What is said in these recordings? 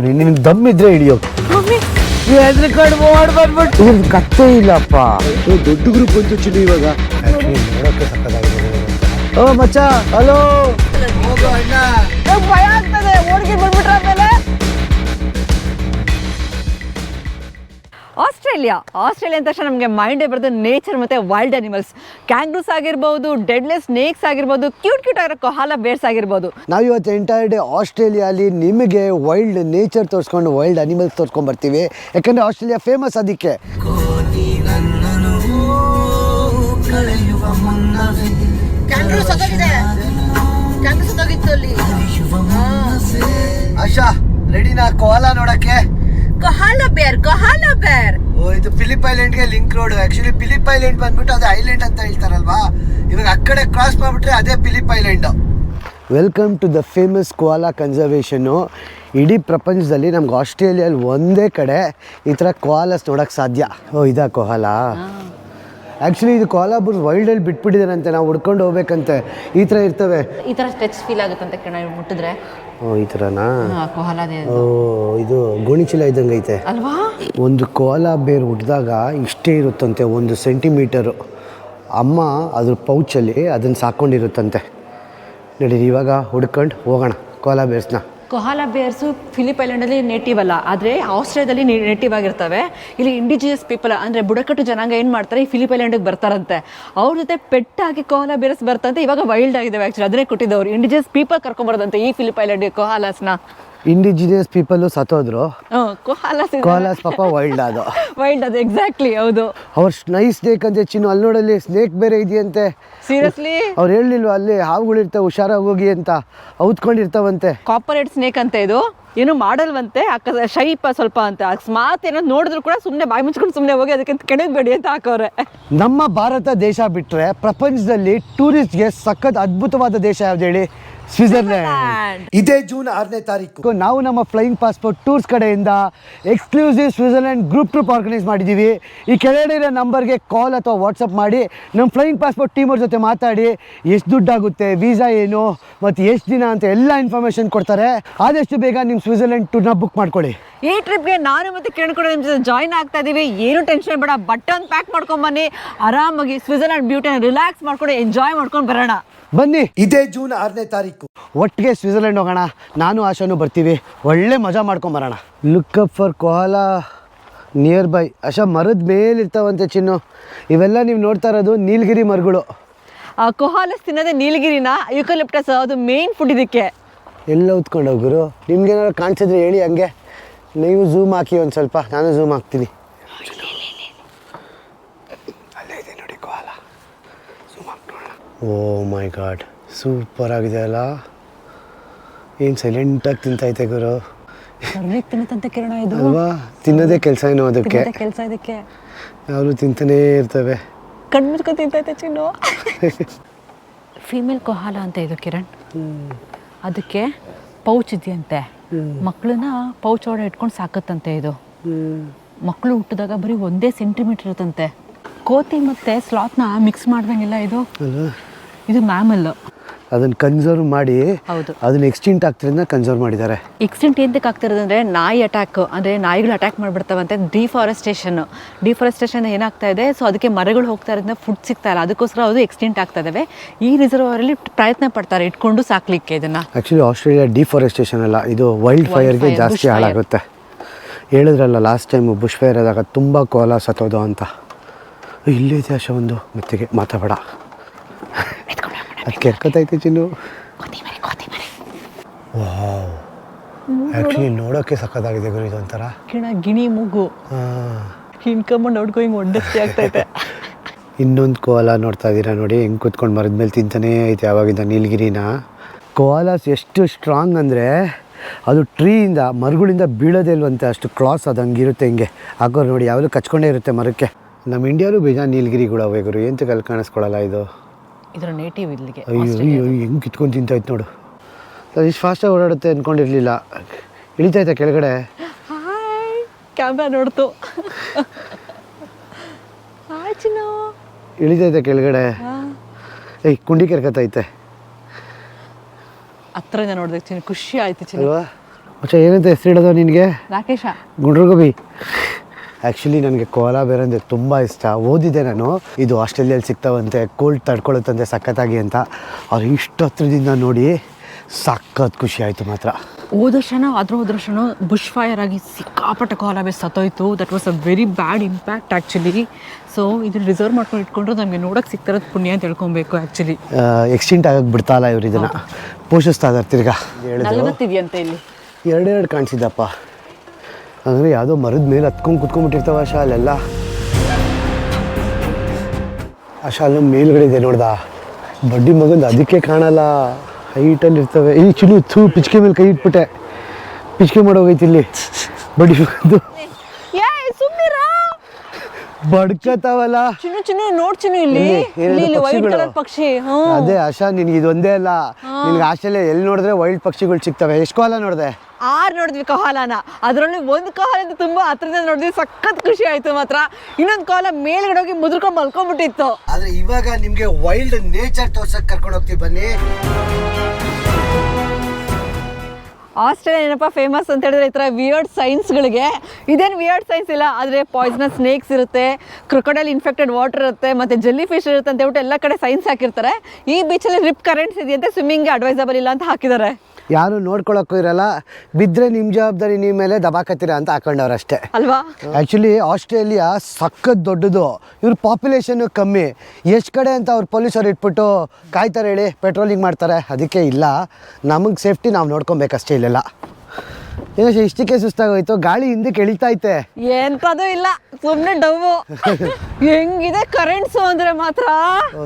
ನಿನಗೆ ದಮ್ ಇದ್ರೆ ಹಿಡಿಯೋ. ಕತ್ತೆ ಇಲ್ಲಪ್ಪ. ದೊಡ್ಡ ಗ್ರೂಪ್ ಬಂತು ಚಿಡಿ ಇವಾಗ. ನೋಡೋಕೆ ಸಕ್ಕದಾಗಿದೆ ಓ ಮಚ್ಚ ಹಲೋ. ಭಯ ಆಗ್ತದೆ ಆಸ್ಟ್ರೇಲಿಯಾ. ಆಸ್ಟ್ರೇಲಿಯಾ ಅಂತ ತಕ್ಷಣ ನಮಗೆ ಮೈಂಡೇ ಬರೋದು ನೇಚರ್ ಮತ್ತು ವೈಲ್ಡ್ ಅನಿಮಲ್ಸ್ ಕ್ಯಾಂಗ್ರೂಸ್ ಆಗಿರ್ಬೋದು ಡೆಡ್ಲೆಸ್ ಸ್ನೇಕ್ಸ್ ಆಗಿರ್ಬೋದು ಕ್ಯೂಟ್ ಕ್ಯೂಟ್ ಆಗಿರೋ ಕೊಹಾಲ ಬೇರ್ಸ್ ಆಗಿರ್ಬೋದು. ನಾವಿವತ್ತು ಎಂಟೈರ್ ಡೇ ಆಸ್ಟ್ರೇಲಿಯಾಲಿ ನಿಮಗೆ ವೈಲ್ಡ್ ನೇಚರ್ ತೋರಿಸ್ಕೊಂಡು ವೈಲ್ಡ್ ಅನಿಮಲ್ಸ್ ತೋರಿಸ್ಕೊಂಡು ಬರ್ತೀವಿ. ಯಾಕಂದರೆ ಆಸ್ಟ್ರೇಲಿಯಾ ಫೇಮಸ್ ಅದಕ್ಕೆ. ಆಶಾ ರೆಡಿನಾ ಕೋಲ ನೋಡಕ್ಕೆ? ಕೊಹಾಲ ಬೇರ್ ಕೊಹಾಲ ಬೇರ್ ಓ ಇದು Philip ಐಲ್ಯಾಂಡ್ಗೆ link road actually Philip island ಬಂದ್ಬಿಟ್ಟು ಅದು ಐಲ್ಯಾಂಡ್ ಅಂತ ಹೇಳ್ತಾರಲ್ವಾ? ಇವಾಗ ಆ ಕಡೆ ಕ್ರಾಸ್ ಮಾಡಿಬಿಟ್ರೆ ಅದೇ Philip island welcome to the famous koala ಕನ್ಸರ್ವೇಷನ್ನು ಇಡೀ ಪ್ರಪಂಚದಲ್ಲಿ ನಮ್ಗೆ ಆಸ್ಟ್ರೇಲಿಯಲ್ಲಿ ಒಂದೇ ಕಡೆ ಈ ಥರ ಕೋಲಾಸ್ ನೋಡೋಕ್ಕೆ ಸಾಧ್ಯ. ಓ ಇದಾ ಕೋಹಾಲ ಆ್ಯಕ್ಚುಲಿ ಇದು ಕೋಲಾಪುರ್ ವೈಲ್ಡಲ್ಲಿ ಬಿಟ್ಬಿಟ್ಟಿದ್ದಾರಂತೆ. ನಾವು ಹುಡ್ಕೊಂಡು ಹೋಗ್ಬೇಕಂತೆ. ಈ ಥರ ಇರ್ತವೆ. ಈ ಥರ ಸ್ಟ್ರೆಚ್ ಫೀಲ್ ಆಗುತ್ತಂತೆ ಕಣ ಮುಟ್ಟಿದ್ರೆ. ಈ ಥರನಾ ಓ ಇದು ಗೋಣಿಚೀಲ ಇದ್ದಂಗೆ ಐತೆ. ಅಲ್ವಾ? ಒಂದು ಕೋಲ ಬೇರು ಹುಟ್ಟಿದಾಗ ಇಷ್ಟೇ ಇರುತ್ತಂತೆ ಒಂದು ಸೆಂಟಿಮೀಟರು. ಅಮ್ಮ ಅದ್ರ ಪೌಚಲ್ಲಿ ಅದನ್ನು ಸಾಕೊಂಡಿರುತ್ತಂತೆ. ನಡೀರಿ ಇವಾಗ ಹುಡ್ಕೊಂಡು ಹೋಗೋಣ ಕೋಲ ಬೇರ್ಸ್ನ. ಕೊಹಾಲ ಬೇರ್ಸು ಫಿಲಿಪ್ ಐಲ್ಯಾಂಡಲ್ಲಿ ನೇಟಿವ್ ಅಲ್ಲ ಆದರೆ ಆಸ್ಟ್ರೇಲಿಯಾದಲ್ಲಿ ನೇಟಿವ್ ಆಗಿರ್ತವೆ. ಇಲ್ಲಿ ಇಂಡಿಜಿನಿಯಸ್ ಪೀಪಲ್ ಅಂದರೆ ಬುಡಕಟ್ಟು ಜನಾಂಗ ಏನು ಮಾಡ್ತಾರೆ? ಈ ಫಿಲಿಪ್ ಐಲ್ಯಾಂಡಿಗೆ ಬರ್ತಾರಂತೆ. ಅವ್ರ ಜೊತೆ ಪೆಟ್ಟಾಗಿ ಕೊಹಾಲ ಬೇರ್ಸ್ ಬರ್ತಂತೆ. ಇವಾಗ ವೈಲ್ಡ್ ಆಗಿದ್ದಾವೆ ಆ್ಯಕ್ಚುಲಿ ಅದನ್ನೇ ಕೊಟ್ಟಿದ್ದವ್ರು ಇಂಡಿಜಿನಿಯಸ್ ಪೀಪಲ್ ಕರ್ಕೊಂಬರೋದಂತೆ ಈ ಫಿಲಿಪ್ ಐಲ್ಯಾಂಡಿಗೆ ಕೊಹಾಲಾಸ್ನ ಇಂಡಿಜಿನಿಯಸ್ ಪೀಪಲ್ ಸತ್ತೋದ್ರು. ಕೋಲಾಸ್ ಪಾಪ ವೈಲ್ಡ್ ಅದು. ವೈಲ್ಡ್ ಅದು ಎಕ್ಸಾಕ್ಟ್ಲಿ ಹೌದು. ಅವ್ರ ನೈಸ್ ಸ್ನೇಕ್ ಅಂತ ಚಿನ್ನು ಅಲ್ಲಿ ನೋಡಲ್ಲಿ ಸ್ನೇಕ್ ಬೇರೆ ಇದೆಯಂತೆ. ಸೀರಿಯಸ್ಲಿ ಅವ್ರು ಹೇಳಿಲ್ವ ಅಲ್ಲಿ ಹಾವುಗಳಿರ್ತಾವೆ ಹುಷಾರಾಗಿ ಹೋಗಿ ಅಂತ. ಔತ್ಕೊಂಡಿರ್ತಾವಂತೆ. ಕಾಪರೇಟ್ ಸ್ನೇಕ್ ಅಂತ ಇದು. ಏನು ಮಾಡಲ್ವಂತೆ ಅಕ್ಕ ಶೈಪ ಸ್ವಲ್ಪ ಅಂತ. ಅಕಸ್ಮಾತ್ ಏನೋ ನೋಡಿದ್ರು ಕೂಡ ಸುಮ್ಮನೆ ಬಾಯಿ ಮುಚ್ಕೊಂಡು ಸುಮ್ಮನೆ ಹೋಗಿ ಅದಕ್ಕೆ ಕೆಣಗಬೇಡಿ ಅಂತ ಹಾಕೋರೆ ನಮ್ಮ ಭಾರತ ದೇಶ ಬಿಟ್ಟರೆ ಪ್ರಪಂಚದಲ್ಲಿ ಟೂರಿಸ್ಟ್ಗೆ ಸಖತ್ ಅದ್ಭುತವಾದ ದೇಶ ಯಾವ್ದು ಹೇಳಿ? ಸ್ವಿಟ್ಜರ್ಲ್ಯಾಂಡ್. ಇದೇ ಜೂನ್ ಆರನೇ ತಾರೀಕು. ನಾವು ನಮ್ಮ ಫ್ಲೈಯಿಂಗ್ ಪಾಸ್ಪೋರ್ಟ್ ಟೂರ್ಸ್ ಕಡೆಯಿಂದ exclusive Switzerland group trip organise ಮಾಡಿದ್ದೀವಿ. ಈ ಕೆಳಗಡೆ ನಂಬರ್ಗೆ ಕಾಲ್ ಅಥವಾ ವಾಟ್ಸಪ್ ಮಾಡಿ ನಮ್ಮ ಫ್ಲೈಯಿಂಗ್ ಪಾಸ್ಪೋರ್ಟ್ ಟೀಮರ್ ಅವ್ರ ಜೊತೆ ಮಾತಾಡಿ ಎಷ್ಟು ದುಡ್ಡಾಗುತ್ತೆ ವೀಸಾ ಏನು ಮತ್ತು ಎಷ್ಟು ದಿನ ಅಂತ ಎಲ್ಲ ಇನ್ಫಾರ್ಮೇಷನ್ ಕೊಡ್ತಾರೆ. ಆದಷ್ಟು ಬೇಗ ನಿಮ್ಮ ಸ್ವಿಟ್ಜರ್ಲ್ಯಾಂಡ್ ಟೂರ್ನ ಬುಕ್ ಮಾಡ್ಕೊಳ್ಳಿ. ಈ ಟ್ರಿಪ್ಗೆ ನಾನು ಮತ್ತೆ ಕಿರಣ್ ಕೂಡ ನಿಮ್ಮ ಜೊತೆ ಜಾಯ್ನ್ ಆಗ್ತಾ ಇದ್ದೀವಿ ಏನು ಟೆನ್ಷನ್ ಬೇಡ ಬಟ್ಟನ್ ಪ್ಯಾಕ್ ಮಾಡ್ಕೊಂಬನ್ನಿ ಆರಾಮಾಗಿ ಸ್ವಿಟ್ಜರ್ಲ್ಯಾಂಡ್ ಬ್ಯೂಟಿನ ರಿಲ್ಯಾಕ್ಸ್ ಮಾಡ್ಕೊಂಡು ಎಂಜಾಯ್ ಮಾಡ್ಕೊಂಡು ಬರೋಣ. ಬನ್ನಿ. ಇದೇ ಜೂನ್ ಆರನೇ ತಾರೀಕು. ಒಟ್ಟಿಗೆ ಸ್ವಿಟ್ಜರ್ಲೆಂಡ್ ಹೋಗೋಣ. ನಾನು ಆಶಾನು ಬರ್ತೀವಿ. ಒಳ್ಳೆ ಮಜಾ ಮಾಡ್ಕೊಂಬರೋಣ look up for koala nearby ಆಶಾ ಮರದ ಮೇಲೆ ಇರ್ತಾವಂತೆ ಚಿನ್ನು. ಇವೆಲ್ಲ ನೀವು ನೋಡ್ತಾ ಇರೋದು ನೀಲಗಿರಿ ಮರಗಳು. ಆ ಕೊಹಾಲಸ್ ತಿನ್ನೋದೇ ನೀಲಗಿರಿನ? ಯುಕಲಿಪ್ಟಸ್ ಅದು ಮೇನ್ ಫುಡ್ ಇದಕ್ಕೆ. ಎಲ್ಲ ಉತ್ಕೊಂಡು ಹೋಗುರು ನಿಮ್ಗೇನಾದ್ರು ಕಾಣಿಸಿದ್ರೆ ಹೇಳಿ ಹಂಗೆ. ನೀವು ಝೂಮ್ ಹಾಕಿ ಒಂದು ಸ್ವಲ್ಪ. ನಾನು ಝೂಮ್ ಹಾಕ್ತೀನಿ ಅಲ್ಲೇ ಇದೆ ನೋಡಿ ಕೋಲ ಝೂಮ್ ಹಾಕಿ ನೋಡೋಣ ಓ ಮೈ ಗಾಡ್ ಸೂಪರ್ ಆಗಿದೆ ಅಲ್ಲ? ಏನು ಸೈಲೆಂಟಾಗಿ ತಿಂತೈತೆ ಗುರು? ಕಿರಣ ಇದು. ಅಲ್ವಾ? ತಿನ್ನೋದೇ ಕೆಲಸ ಏನೋ ಅದಕ್ಕೆ. ಕೆಲಸ ಇದಕ್ಕೆ. ಯಾರು ತಿಂತಾನೇ ಇರ್ತವೆ. ಕಣ್ಣು ಮುಚ್ಕೊಂಡು ತಿಂತೈತೆ ಚಿನ್ನು. ಫೀಮೇಲ್ ಕೊಹಾಲ ಅಂತ ಇದು ಕಿರಣ್. ಅದಕ್ಕೆ ಪೌಚ್ ಇದೆಯಂತೆ ಮಕ್ಕಳನ್ನ ಪೌಚ್ ಒಳಗೆ ಇಟ್ಕೊಂಡು ಸಾಕತ್ತಂತೆ ಇದು. ಮಕ್ಕಳು ಹುಟ್ಟಿದಾಗ ಬರೀ ಒಂದೇ ಸೆಂಟಿಮೀಟರ್ ಇರುತ್ತಂತೆ. ಕೋತಿ ಮತ್ತೆ ಸ್ಲಾತ್ನ ಮಿಕ್ಸ್ ಮಾಡ್ದಂಗಿಲ್ಲ ಇದು. ಇದು ಮ್ಯಾಮಲ್ ಅದನ್ನ ಕನ್ಸರ್ವ್ ಮಾಡಿ ಹೌದು. ಅದನ್ನ ಎಕ್ಸ್ಟೆಂಟ್ ಆಗ್ತಿರೋದನ್ನ ಕನ್ಸರ್ವ್ ಮಾಡಿದ್ದಾರೆ. ಎಕ್ಸ್ಟೆಂಟ್ ಎಂತಕ್ಕೆ ಆಗ್ತಿರೋದಂದ್ರೆ ನಾಯಿ ಅಟ್ಯಾಕ್ ಅಂದರೆ ನಾಯಿಗಳು ಅಟ್ಯಾಕ್ ಮಾಡಿಬಿಡ್ತಾವಂತೆ ಡಿಫಾರೆಸ್ಟೇಷನ್ ಡಿಫಾರೆಸ್ಟೇಷನ್ ಏನಾಗ್ತಾ ಇದೆ? ಸೊ ಅದಕ್ಕೆ ಮರಗಳು ಹೋಗ್ತಾ ಇರೋದ್ರಿಂದ ಫುಡ್ ಸಿಗ್ತಾ ಇಲ್ಲ. ಅದಕ್ಕೋಸ್ಕರ ಅದು ಎಕ್ಸ್ಟೆಂಟ್ ಆಗ್ತಾ ಇದಾವೆ ಈ ರಿಸರ್ವರಲ್ಲಿ ಪ್ರಯತ್ನ ಪಡ್ತಾರೆ ಇಟ್ಕೊಂಡು ಸಾಕ್ಲಿಕ್ಕೆ ಇದನ್ನು. ಆ್ಯಕ್ಚುಲಿ ಆಸ್ಟ್ರೇಲಿಯಾ ಡಿಫಾರೆಸ್ಟೇಷನ್ ಅಲ್ಲ. ಇದು ವೈಲ್ಡ್ ಫೈರ್ಗೆ ಜಾಸ್ತಿ ಹಾಳಾಗುತ್ತೆ. ಹೇಳಿದ್ರಲ್ಲ ಲಾಸ್ಟ್ ಟೈಮ್ ಬುಷ್ ಫೈರ್ ಆದಾಗ ತುಂಬ ಕೋಲ ಸತ್ತೋದು ಅಂತ. ಇಲ್ಲೇ ಇತಿಹಾಸ ಒಂದು ಮತ್ತಿಗೆ. ಮಾತಾಬೇಡ ಅದು ಕೆರ್ಕೊತೈತೆ ಚಿನ್ನು. ವಾವ್. ಆ್ಯಕ್ಚುಲಿ ನೋಡೋಕ್ಕೆ ಸಖತ್ತಾಗಿದೆ ಗುರು ಇದೊಂಥರ ಕಿಣ ಗಿಣಿ ಮೂಗು. ಹಾಂ. ಹಿಂಡ್ಕೊಂಬಂದು ನೋಡ್ಕೊ ಹಿಂಗೆ ಒಡ್ಡಸ್ತಿ ಆಗ್ತೈತೆ ಇನ್ನೊಂದು ಕೋಲ ನೋಡ್ತಾ ಇದ್ದೀರಾ ನೋಡಿ ಹೆಂಗೆ ಕುತ್ಕೊಂಡು ಮರದ ಮೇಲೆ ತಿಂತಾನೇ ಐತೆ ಯಾವಾಗಿಂದ ನೀಲಗಿರಿನ. ಕೋಲಾಸ್ ಎಷ್ಟು ಸ್ಟ್ರಾಂಗ್ ಅಂದರೆ ಅದು ಟ್ರೀಯಿಂದ ಮರಗಳಿಂದ ಬೀಳೋದೇ ಇಲ್ವಂತೆ ಅಷ್ಟು ಕ್ಲಾಸ್ ಅದು ಹಂಗಿರುತ್ತೆ ಹಿಂಗೆ. ಹಾಕೋರು ನೋಡಿ ಯಾವಾಗಲೂ ಕಚ್ಕೊಂಡೇ ಇರುತ್ತೆ ಮರಕ್ಕೆ. ನಮ್ಮ ಇಂಡಿಯಾಲೂ ಬೇಜಾನ್ ನೀಲಗಿರಿಗಳು ಅವೇಗರು ಗುರು ಎಂತ ಅಲ್ಲಿ ಕಾಣಿಸ್ಕೊಳ್ಳಲ್ಲ ಇದು? ಇದ್ರ ನೇಟಿವ್ ಇಲ್ಲಿಗೆ ಅಯ್ಯೋ ಅಯ್ಯೋ ಹೆಂಗೆ ಕಿತ್ಕೊಂಡು ತಿಂತಾಯ್ತು ನೋಡು. ಅದು ಇಷ್ಟು ಫಾಸ್ಟಾಗಿ ಓಡಾಡುತ್ತೆ ಅಂದ್ಕೊಂಡಿರಲಿಲ್ಲ ಇಳಿತಾಯ್ತಾ ಕೆಳಗಡೆ. ಹಾಯ್ ಕ್ಯಾಮ್ರಾ ನೋಡ್ತು. ಹಾಯ್ ಚಿನ್ನು. ಇಳಿತೈತೆ ಕೆಳಗಡೆ. ಏಯ್ ಕುಂಡಿ ಕೆರ್ಕತೈತೆ ಹತ್ರದಿಂದ ನೋಡಿದೆ ಚಿನ್ನ ಖುಷಿ ಆಯ್ತು ಚಿನ್ನ. ಅಲ್ವಾ? ಮಚ್ಚ ಏನಂತ ಹೆಸರಿಡೋದು ನಿನಗೆ? ರಾಕೇಶ. ಗುಂಡ್ರಗೋಬಿ ಆ್ಯಕ್ಚುಲಿ ನನಗೆ ಕೋಲಾ ಬೇರೆ ಅಂದರೆ ತುಂಬ ಇಷ್ಟ. ಓದಿದೆ ನಾನು. ಇದು ಆಸ್ಟ್ರೇಲಿಯಲ್ಲಿ ಸಿಗ್ತಾವಂತೆ ಕೋಲ್ಡ್ ತಡ್ಕೊಳ್ಳುತ್ತಂತೆ ಸಖತ್ತಾಗಿ ಅಂತ. ಅವ್ರು ಇಷ್ಟು ಹತ್ರದಿಂದ ನೋಡಿ ಸಖತ್ ಖುಷಿ ಆಯಿತು ಮಾತ್ರ. ಓದರ್ಶನ ಅದ್ರ ಓದರ್ಶನ ಬುಷ್ ಫೈರ್ ಆಗಿ ಸಿಕ್ಕಾಪಟ್ಟೆ ಕಾಲ ಸತ್ತೋಯ್ತು. That was a very bad impact actually so ಇದನ್ನ ರಿಸರ್ವ್ ಮಾಡ್ಕೊಂಡು ಇಟ್ಕೊಂಡ್ರೆ ನಮಗೆ ನೋಡೋಕೆ ಸಿಗ್ತಿರೋದು ಪುಣ್ಯ ಅಂತ ತಿಳ್ಕೊಬೇಕು ಆ್ಯಕ್ಚುಲಿ ಎಕ್ಸ್ಟೆಂಟ್ ಆಗಕ್ಕೆ ಬಿಡ್ತಾ ಇಲ್ಲ ಇವ್ರು ಇದನ್ನು. ಪೋಷಿಸ್ತಾ ಇದ್ದಾರೆ ತಿರ್ಗಾ. ಹೇಳಿದ್ರು ನಲ್ವತ್ತಿದೆಯಂತೆ ಇಲ್ಲಿ. ಎರಡೆರಡು ಕಾಣಿಸಿದ್ದಪ್ಪ ಅಂದರೆ ಯಾವುದೋ ಮರದ ಮೇಲೆ ಹತ್ಕೊಂಡು ಕುತ್ಕೊಂಡ್ಬಿಟ್ಟಿರ್ತಾವ ಆ ಶಾಲೆಲ್ಲ ಆ ಶಾಲೆ ಮೇಲ್ಗಡೆ ಇದೆ ನೋಡ್ದ? ಬಡ್ಡಿ ಮಗಂದು ಅದಕ್ಕೆ ಕಾಣಲ್ಲ. ಹೈಟಲ್ಲಿ ಇರ್ತವೆ. ಈ ಚಿನ್ನು ಥೂ ಪಿಚ್ಕೆ ಮೇಲೆ ಕೈ ಇಟ್ಬಿಟ್ಟೆ. ಪಿಚ್ಕೆ ಮಾಡೋಗೈತಿ ಇಲ್ಲಿ. ಬಡ್ಡಿ ಮಗಂದು. ಬಡ್ಕತಾವಲ್ಲ. ಚಿನ್ನು ಚಿನ್ನು ನೋಡ್ ಚಿನ್ನು ಇಲ್ಲಿ. ಇಲ್ಲಿ ವೈಟ್ ಕಲರ್ ಪಕ್ಷಿ. ಅದೇ ಆಶಾ ನಿನ್ಗೆ ಇದೊಂದೇ ಅಲ್ಲ. ನಿನ್ಗೆ ಆಶಾಲೆ ಎಲ್ಲಿ ನೋಡಿದ್ರೆ ವೈಲ್ಡ್ ಪಕ್ಷಿಗಳು ಸಿಗ್ತವೆ ಎಷ್ಟು ಕಾಲ ನೋಡಿದೆ? ಆರು ನೋಡಿದ್ವಿ ಕಹಾಲನ. ಅದರಲ್ಲಿ ಒಂದು ಕಹಾಲ ಅಂತ ತುಂಬಾ ಹತ್ರದಿಂದ ನೋಡಿದ್ವಿ. ಸಖತ್ ಖುಷಿ ಆಯ್ತು ಮಾತ್ರ. ಇನ್ನೊಂದು ಕಾಲ ಮೇಲ್ಗಡೆ ಹೋಗಿ ಮುದ್ರಕೊಂಡ್ ಮಲ್ಕೊಂಡ್ಬಿಟ್ಟಿತ್ತು ಆದ್ರೆ ಇವಾಗ ನಿಮ್ಗೆ ವೈಲ್ಡ್ ನೇಚರ್ ತೋರ್ಸಕ್ ಕರ್ಕೊಂಡು ಹೋಗ್ತೀವಿ ಬನ್ನಿ. ಆಸ್ಟ್ರೇಲಿಯಾ ಏನಪ್ಪ ಫೇಮಸ್ ಅಂತ ಹೇಳಿದ್ರೆ ಈ ಥರ ವಿಯರ್ಡ್ ಸೈನ್ಸ್ಗಳಿಗೆ ಇದೇನು ವಿಯರ್ಡ್ ಸೈನ್ಸ್ ಇಲ್ಲ ಆದರೆ ಪಾಯ್ಸನಸ್ ಸ್ನೇಕ್ಸ್ ಇರುತ್ತೆ ಕ್ರೊಕೊಡೈಲ್ ಇನ್ಫೆಕ್ಟೆಡ್ ವಾಟರ್ ಇರುತ್ತೆ ಮತ್ತು ಜೆಲ್ಲಿ ಫಿಶ್ ಇರುತ್ತೆ ಅಂತ ಹೇಳ್ಬಿಟ್ಟು ಎಲ್ಲ ಕಡೆ ಸೈನ್ಸ್ ಹಾಕಿರ್ತಾರೆ. ಈ ಬೀಚಲ್ಲಿ ರಿಪ್ ಕರೆಂಟ್ಸ್ ಇದೆಯಂತೆ ಸ್ವಿಮ್ಮಿಂಗ್ಗೆ ಅಡ್ವೈಸಬಲ್ ಇಲ್ಲ ಅಂತ ಹಾಕಿದ್ದಾರೆ. ಯಾರು ನೋಡ್ಕೊಳಕ್ಕೂ ಇರಲ್ಲ. ಬಿದ್ರೆ ನಿಮ್ಮ ಜವಾಬ್ದಾರಿ ನಿಮ್ಮ ಮೇಲೆ ದಬಾಕತ್ತೀರ ಅಂತ ಹಾಕೊಂಡವ್ರು ಅಷ್ಟೇ ಅಲ್ವಾ? ಆ್ಯಕ್ಚುಲಿ ಆಸ್ಟ್ರೇಲಿಯಾ ಸಖತ್ ದೊಡ್ಡದು. ಇವ್ರ ಪಾಪ್ಯುಲೇಷನ್ ಕಮ್ಮಿ. ಎಷ್ಟು ಕಡೆ ಅಂತ ಅವ್ರು ಪೊಲೀಸರು ಇಟ್ಬಿಟ್ಟು ಕಾಯ್ತಾರೆ ಹೇಳಿ ಪೆಟ್ರೋಲಿಂಗ್ ಮಾಡ್ತಾರೆ. ಅದಕ್ಕೆ ಇಲ್ಲ. ನಮಗೆ ಸೇಫ್ಟಿ ನಾವು ನೋಡ್ಕೊಬೇಕಷ್ಟೇ ಇಲ್ಲೆಲ್ಲ. ಏನೋ ಇಷ್ಟಕ್ಕೆ ಸುಸ್ತಾಗೋಯ್ತು? ಗಾಳಿ ಹಿಂದೆ ಕೆಳಿತೈತೆ ಎಂತದು ಇಲ್ಲ. ಸುಮ್ಮನೆ ಡವ್ ಹೆಂಗಿದೆ ಕರೆಂಟ್ಸು ಅಂದ್ರೆ ಮಾತ್ರ?